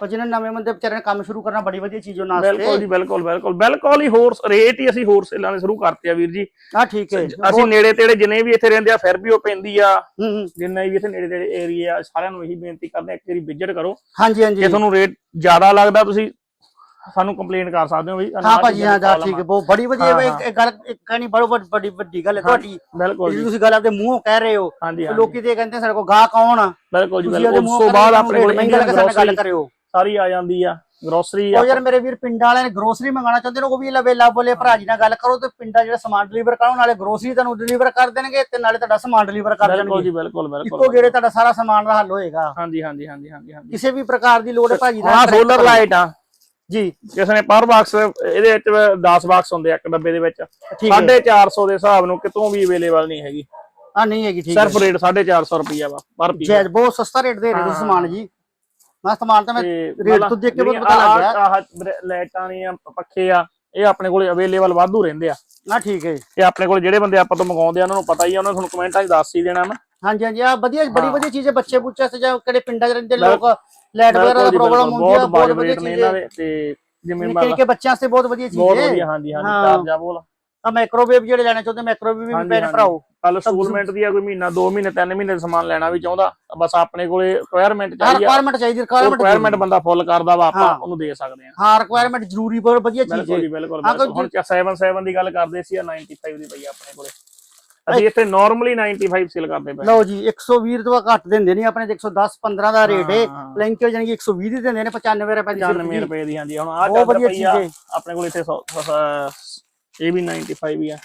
ਪਰ ਜਿਹਨਾਂ ਨੇ ਨਵੇਂ ਬੰਦੇ ਵਿਚਾਰੇ ਨੇ ਕੰਮ ਸ਼ੁਰੂ ਕਰਨਾ ਬੜੀ ਵਧੀਆ ਚੀਜ਼ ਉਹਨਾਂ ਬਿਲਕੁਲ ਵਾਸਤੇ ਜੀ ਬਿਲਕੁਲ ਬਿਲਕੁਲ। ਬਿਲਕੁਲ ਹੀ ਹੋਰ ਰੇਟ ਹੀ ਅਸੀਂ ਹੋਰ ਸੇਲਾਂ ਦੇ ਸ਼ੁਰੂ ਕਰਤੇ ਆ ਵੀਰ ਜੀ। ਹਾਂ ਠੀਕ ਹੈ ਅਸੀਂ ਨੇੜੇ ਤੇੜੇ ਜਿੰਨੇ ਵੀ ਇੱਥੇ ਰਹਿੰਦੇ ਆ ਫਿਰ ਵੀ ਉਹ ਪੈਂਦੀ ਆ। ਹੂੰ ਹੂੰ। ਜਿੰਨੇ ਵੀ ਇੱਥੇ ਨੇੜੇ ਤੇੜੇ ਏਰੀਆ ਸਾਰਿਆਂ ਨੂੰ ਇਹੀ ਬੇਨਤੀ ਕਰਦੇ ਆ ਇੱਕ ਵਾਰੀ ਵਿਜ਼ਿਟ ਕਰੋ। ਹਾਂਜੀ ਜੇ ਹਾਂਜੀ ਤੁਹਾਨੂੰ ਰੇਟ ਜ਼ਿਆਦਾ ਲੱਗਦਾ ਤੁਸੀਂ ਸਾਨੂੰ ਕੰਪਲੇਂਟ ਕਰ ਸਕਦੇ ਹੋ ਵੀ ਹਾਂ ਭਾਜੀ ਹਾਂ ਜਾ ਠੀਕ ਹੈ ਬਹੁਤ ਬੜੀ ਵਧੀਆ ਹਾਂ, ਇੱਕ ਇੱਕ ਗੱਲ ਇੱਕ ਕਹਿਣੀ ਬੜੀ ਵੱਡੀ- ਵੱਡੀ ਗੱਲ ਹੈ ਤੁਹਾਡੀ। ਬਿਲਕੁਲ ਜੀ। ਤੁਸੀਂ ਗੱਲ ਆਪਦੇ ਮੂੰਹੋਂ ਕਹਿ ਰਹੇ ਹੋ। ਲੋਕੀ ਤੇ ਕਹਿੰਦੇ ਸਾਡੇ ਕੋਲ ਗਾਹ ਕੌਣ ਆ ਬਿਲਕੁਲ ਜੀ ਬਿਲਕੁਲ। ਉਸ ਤੋਂ ਬਾਅਦ ਆਪਣੇ ਕੋਲ ਨਾਲ ਗੱਲ ਕਰਿਓ ਸਾਰੀ ਆ ਜਾਂਦੀ ਆ ਗਰੋਸਰੀ ਆ। ਉਹ ਯਾਰ ਮੇਰੇ ਵੀਰ ਪਿੰਡਾਂ ਵਾਲਿਆਂ ਨੇ ਗਰੋਸਰੀ ਮੰਗਾਉਣਾ ਚਾਹੁੰਦੇ ਨੇ ਉਹ ਵੀ ਲਵੇ ਲਾ ਬੋਲੇ ਭਰਾ ਜੀ ਨਾਲ ਗੱਲ ਕਰੋ ਤੇ ਪਿੰਡਾਂ ਜਿਹੜਾ ਸਮਾਨ ਡਿਲੀਵਰ ਕਰਾਉਣ ਨਾਲੇ ਗਰੋਸਰੀ ਤੁਹਾਨੂੰ ਡਿਲੀਵਰ ਕਰ ਦੇਣਗੇ ਤੇ ਨਾਲੇ ਤੁਹਾਡਾ ਸਮਾਨ ਡਿਲੀਵਰ ਕਰ ਬਿਲਕੁਲ ਦੇਣਗੇ। ਜੀ ਬਿਲਕੁਲ ਇੱਕੋ ਬਿਲਕੁਲ ਗੇੜੇ ਤੁਹਾਡਾ ਸਾਰਾ ਸਮਾਨ ਦਾ ਹੱਲ ਹੋਏਗਾ। ਹਾਂਜੀ ਹਾਂਜੀ ਹਾਂਜੀ ਹਾਂਜੀ ਕਿਸੇ ਵੀ ਪ੍ਰਕਾਰ ਦੀ ਲੋੜ ਹੈ ਭਾਜੀ ਹਾਂ ਸੋਲਰ ਲਾਈਟ ਆ। ਜੀ ਕਿਸੇ ਨੇ ਪਰ ਬਾਕਸ ਇਹਦੇ ਵਿੱਚ 10 ਬਾਕਸ ਹੁੰਦੇ ਆ ਇੱਕ ਡੱਬੇ ਦੇ ਵਿੱਚ। ਠੀਕ ਹੈ। 450 ਦੇ ਹਿਸਾਬ ਨੂੰ ਕਿਤੋਂ ਵੀ ਅਵੇਲੇਬਲ ਨਹੀਂ ਹੈਗੀ। ਆ ਨਹੀਂ ਹੈਗੀ ਠੀਕ ਸਿਰਫ ਰੇਟ 450 ਰੁਪਈਆ ਵਾ ਪਰ ਪੀਸ ਜੈਜ ਬਹੁਤ ਸਸਤਾ ਰੇਟ ਦੇ ਰਹੇ। ਸਮਾਨ ਜੀ। ਮੈਂ ਸਮਾਨ ਤਾਂ ਮੈਂ ਰੇਟ ਤੋਂ ਦੇਖ ਕੇ ਬਹੁਤ ਪਤਾ ਲੱਗ ਗਿਆ। ਆਹ ਲਾਈਟਾਂ ਨੇ ਪੱਖੇ ਆ ਇਹ ਆਪਣੇ ਕੋਲ ਅਵੇਲੇਬਲ ਵਾਧੂ ਰਹਿੰਦੇ ਆ। ਨਾ ਠੀਕ ਹੈ ਤੇ ਆਪਣੇ ਕੋਲ ਜਿਹੜੇ ਬੰਦੇ ਆਪਾਂ ਤੋਂ ਮੰਗਾਉਂਦੇ ਆ ਉਹਨਾਂ ਨੂੰ ਪਤਾ ਹੀ ਆ ਉਹਨਾਂ ਨੇ ਤੁਹਾਨੂੰ ਕਮੈਂਟਾਂ 'ਚ ਦੱਸ ਹੀ ਦੇਣਾ ਨਾ। ਹਾਂਜੀ ਹਾਂਜੀ ਆ ਵਧੀਆ ਬੜੀ। ਵਧੀਆ ਚੀਜ਼ ਹੈ ਬੱਚੇ ਬੁੱਚੇ ਸੇ ਜਾਂ ਕਿਹੜੇ ਪਿੰਡਾਂ 'ਚ ਰਹਿੰਦੇ ਲੋਕ ਲਾਈਟ ਵਗੈਰਾ ਦਾ ਪ੍ਰੋਬਲਮ ਹੁੰਦੀ ਆ ਬਹੁਤ ਵਧੀਆ ਚੀਜ਼ ਇਹਨਾਂ ਹੈ। ਦੇ ਤੇ ਜਿਵੇਂ ਨਿੱਕੇ ਨਿੱਕੇ ਬੱਚਿਆਂ ਵਾਸਤੇ ਬਹੁਤ ਵਧੀਆ ਚੀਜ਼ ਬਹੁਤ ਹੈ। ਵਧੀਆ ਹਾਂਜੀ ਹਾਂਜੀ ਹਾਂ। ਚਾਰਜਾ ਬੋਲ। ਆ ਮਾਈਕ੍ਰੋਵੇਵ ਜਿਹੜੇ ਲੈਣੇ ਚਾਹੁੰਦੇ ਮਾਈਕ੍ਰੋਵੇਵ ਵੀ ਹਾਂਜੀ। ਭਰਾਓ। ਕੱਲ ਸਟੂਲਮੈਂਟ ਦੀ ਆ ਕੋਈ ਮਹੀਨਾ 2 ਮਹੀਨੇ 3 ਮਹੀਨੇ ਦਾ ਸਮਾਨ ਲੈਣਾ ਵੀ ਚਾਹੁੰਦਾ ਬਸ ਆਪਣੇ ਕੋਲੇ ਰਿਕੁਆਇਰਮੈਂਟ ਚਾਹੀਦੀ ਆ। ਰਿਕੁਆਇਰਮੈਂਟ ਚਾਹੀਦੀ ਰਿਕੁਆਇਰਮੈਂਟ ਰਿਕੁਆਇਰਮੈਂਟ ਬੰਦਾ ਫੁੱਲ ਕਰਦਾ ਵਾ ਆਪਾਂ। ਉਹਨੂੰ ਦੇ ਸਕਦੇ ਆ। ਹਾਂ ਰਿਕੁਆਇਰਮੈਂਟ ਜ਼ਰੂਰੀ ਬਹੁਤ ਵਧੀਆ ਚੀਜ਼ ਹੈ। ਬਿਲਕੁਲ ਬਿਲਕੁਲ। ਹੁਣ 77 ਦੀ ਗੱਲ ਕਰਦੇ ਸੀ ਆ 95 ਦੀ ਪਈ ਆਪਣੇ ਕੋਲੇ। ਅਸੀਂ ਇੱਥੇ ਨਾਰਮਲੀ 95 ਸੇਲ ਕਰਦੇ ਪਏ ਲਓ ਜੀ 120 ਤੋਂ ਘੱਟ ਦਿੰਦੇ ਨਹੀਂ ਆਪਣੇ ਤੇ 110 15 ਦਾ ਰੇਟ ਹੈ ਹਾਂ। ਬਲੈਂਕਟ ਜਾਨੀ ਕਿ 120 ਦੀ ਦਿੰਦੇ ਨੇ 95 ਰੁਪਏ ਦੀ 95 ਸਿਰਫ ਰੁਪਏ ਦੀ ਹਾਂਜੀ। ਹੁਣ ਆ ਚੱਲ ਚੀਜ਼ ਆ ਆਪਣੇ ਕੋਲ ਇੱਥੇ ਇਹ ਵੀ 95 ਹੀ ਆ।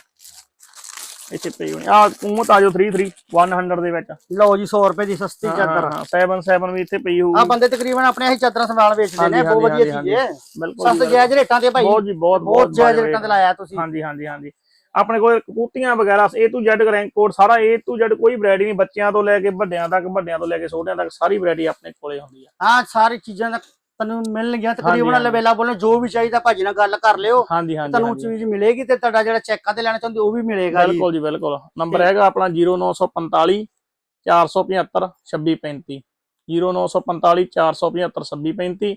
ਇੱਥੇ ਪਈ ਹੋਣੀ ਆ। ਕੂਮਤ ਆ ਜੋ 33 100 ਦੇ ਵਿੱਚ। ਲਓ ਜੀ 100 ਰੁਪਏ ਦੀ ਸਸਤੀ ਚਾਦਰ। ਹਾਂ 77 ਵੀ ਇੱਥੇ ਪਈ ਹੋਊਗੀ। ਆ ਬੰਦੇ ਤਕਰੀਬਨ ਆਪਣੇ ਆਹੀ ਚਾਦਰਾਂ ਸੰਭਾਲ ਵੇਚਦੇ ਨੇ ਬਹੁਤ ਵਧੀਆ ਚੀਜ਼ ਹੈ ਬਿਲਕੁਲ ਸਸਤੇ ਜਾਇਜ਼ ਰੇਟਾਂ ਤੇ ਭਾਈ। ਬਹੁਤ ਜੀ ਬਹੁਤ ਬਹੁਤ ਜਾਇਜ਼ ਰੇਟਾਂ ਤੇ ਲਾਇਆ ਤੁਸੀਂ। ਹਾਂਜੀ ਹਾਂਜੀ ਹਾਂਜੀ। ਆਪਣੇ ਕੋਲ ਕਬੂਤੀਆਂ ਵਗੈਰਾ A to Z rank code ਸਾਰਾ A to Z ਕੋਈ ਵੈਰਾਈਟੀ ਨਹੀਂ ਬੱਚਿਆਂ ਤੋਂ ਲੈ ਕੇ ਵੱਡਿਆਂ ਤੱਕ ਵੱਡਿਆਂ ਤੋਂ ਲੈ ਕੇ ਛੋਟਿਆਂ ਤੱਕ ਸਾਰੀ ਵੈਰਾਈਟੀ ਆਪਣੇ ਕੋਲੇ ਹੁੰਦੀ ਆ। ਹਾਂ ਸਾਰੀ ਚੀਜ਼ਾਂ ਦਾ ਤੁਹਾਨੂੰ ਮਿਲਣਗੀਆਂ ਤਕਰੀਬਨ ਹਾਂਜੀ। ਅਵੇਲੇਬਲ ਜੋ ਵੀ ਚਾਹੀਦਾ ਭਾਜੀ ਨਾਲ ਗੱਲ ਕਰ ਲਿਓ। ਤੁਹਾਨੂੰ। ਚੀਜ਼ ਮਿਲੇਗੀ ਤੇ ਤੁਹਾਡਾ ਜਿਹੜਾ ਚੈੱਕਾਂ ਤੇ ਲੈਣਾ ਚਾਹੁੰਦੇ ਉਹ ਵੀ ਮਿਲੇਗਾ ਜੀ। ਬਿਲਕੁਲ ਜੀ ਬਿਲਕੁਲ। ਨੰਬਰ ਹੈਗਾ ਆਪਣਾ 0945 475 2635 0945 475 2635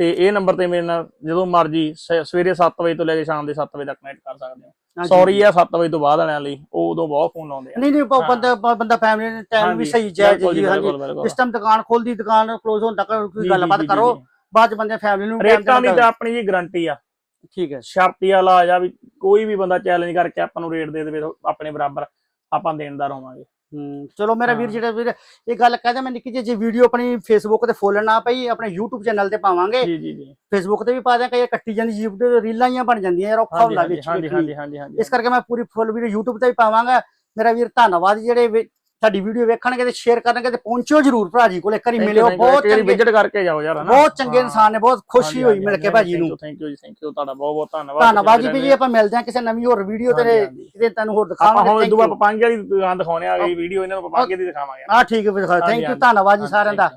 ਤੇ ਇਹ ਨੰਬਰ ਤੇ ਮੇਰੇ ਨਾਲ ਜਦੋਂ ਮਰਜ਼ੀ ਸਵੇਰੇ 7 ਵਜੇ ਤੋਂ ਲੈ ਕੇ ਸ਼ਾਮ ਦੇ 7 ਵਜੇ ਤੱਕ ਕਨੈਕਟ ਕਰ ਸਕਦੇ ਹੋ। ਸੌਰੀ ਆ 7 ਵਜੇ ਤੋਂ ਬਾਅਦ ਵਾਲਿਆਂ ਲਈ। ਉਹ ਉਦੋਂ ਬਹੁਤ ਫੋਨ ਆਉਂਦੇ ਆ। ਨਹੀਂ ਨਹੀਂ। ਬੰਦਾ ਬੰਦਾ ਫੈਮਿਲੀ ਦੇ ਟਾਈਮ ਵੀ ਸਹੀ ਜਾਇਜ਼ ਜੀ ਹਾਂਜੀ। ਜਿਸ ਟਾਈਮ ਦੁਕਾਨ ਖੋਲਦੀ ਦੁਕਾਨ ਕਲੋਜ਼ ਹੋਣ ਤੱਕ ਕੋਈ ਗੱਲਬਾਤ ਕਰੋ। ਬਾਅਦ ਚ ਬੰਦੇ ਫੈਮਿਲੀ ਨੂੰ ਰੇਟਾਂ ਦੀ ਦੇਣਾ ਤਾਂ ਆਪਣੀ ਜੀ ਗਾਰੰਟੀ ਆ। ਠੀਕ ਹੈ। ਸ਼ਰਤੀ ਵਾਲਾ ਆ ਜਾ ਵੀ ਕੋਈ ਵੀ ਬੰਦਾ ਚੈਲੰਜ ਕਰਕੇ ਆਪਾਂ ਨੂੰ ਰੇਟ ਦੇ ਦੇਵੇ ਆਪਣੇ ਬਰਾਬਰ। ਆਪਾਂ ਦੇਣਦਾਰ ਹੋਵਾਂਗੇ ਹੂੰ ਚਲੋ ਮੇਰਾ ਵੀਰ। ਜਿਹੜਾ ਵੀਰ ਇਹ ਗੱਲ ਕਹਦਾ ਮੈਂ ਨਿੱਕੀ ਜਿਹੀ ਜੇ ਵੀਡੀਓ ਆਪਣੀ ਫੇਸਬੁੱਕ ਤੇ ਫੋਲਣ ਨਾ ਪਈ ਆਪਣੇ YouTube ਚੈਨਲ ਤੇ ਪਾਵਾਂਗੇ ਜੀ ਜੀ ਜੀ ਫੇਸਬੁੱਕ ਤੇ ਵੀ ਪਾ ਦਿਆਂ ਕਈ ਕੱਟੀ ਜਾਂਦੀ ਜੀਪ ਤੇ ਰੀਲਾਂ ਹੀ ਬਣ ਜਾਂਦੀਆਂ ਯਾਰ ਔਖਾ ਹੁੰਦਾ ਵਿੱਚ ਹਾਂਜੀ। ਹਾਂਜੀ ਹਾਂਜੀ ਇਸ ਕਰਕੇ ਮੈਂ ਪੂਰੀ ਫੁੱਲ ਵੀਡੀਓ YouTube ਤੇ ਵੀ ਪਾਵਾਂਗਾ ਮੇਰਾ ਵੀਰ ਧੰਨਵਾਦ ਜਿਹੜੇ ਸਾਡੀ ਵੀਡੀਓ ਵੇਖਣਗੇ ਤੇ ਸ਼ੇਅਰ ਕਰਨਗੇ ਤੇ ਪਹੁੰਚਿਓ ਜਰੂਰ ਭਰਾ ਜੀ ਕੋਲ ਇੱਕ ਵਾਰੀ ਮਿਲਿਓ ਬਹੁਤ ਚੰਗੇ ਵਿਜ਼ਿਟ ਕਰਕੇ ਜਾਓ ਯਾਰ ਹਨਾ? ਬਹੁਤ ਚੰਗੇ ਇਨਸਾਨ ਨੇ ਬਹੁਤ ਖੁਸ਼ੀ ਹੋਈ ਮਿਲ ਕੇ ਭਾਜੀ ਨੂੰ। ਥੈਂਕ ਯੂ ਜੀ ਥੈਂਕ ਯੂ ਤੁਹਾਡਾ ਬਹੁਤ ਬਹੁਤ ਧੰਨਵਾਦ ਧੰਨਵਾਦ ਜੀ ਵੀ ਜੀ ਆਪਾਂ ਮਿਲਦੇ ਹਾਂ ਕਿਸੇ ਨਵੀਂ ਹੋਰ ਵੀਡੀਓ ਤੇ। ਕਿਤੇ ਤੁਹਾਨੂੰ ਹੋਰ ਆਪਾਂ ਦਿਖਾਵਾਂਗੇ ਦੁਆ ਪਪਾਂਗੇ ਦੀ ਦੁਕਾਨ ਦਿਖਾਉਣੇ ਆ ਗਈ ਵੀਡੀਓ ਇਹਨਾਂ ਨੂੰ ਪਪਾਂਗੇ ਦੀ ਦਿਖਾਵਾਂਗੇ। ਆ ਠੀਕ ਹੈ ਥੈਂਕ ਯੂ ਧੰਨਵਾਦ ਜੀ ਸਾਰਿਆਂ ਦਾ.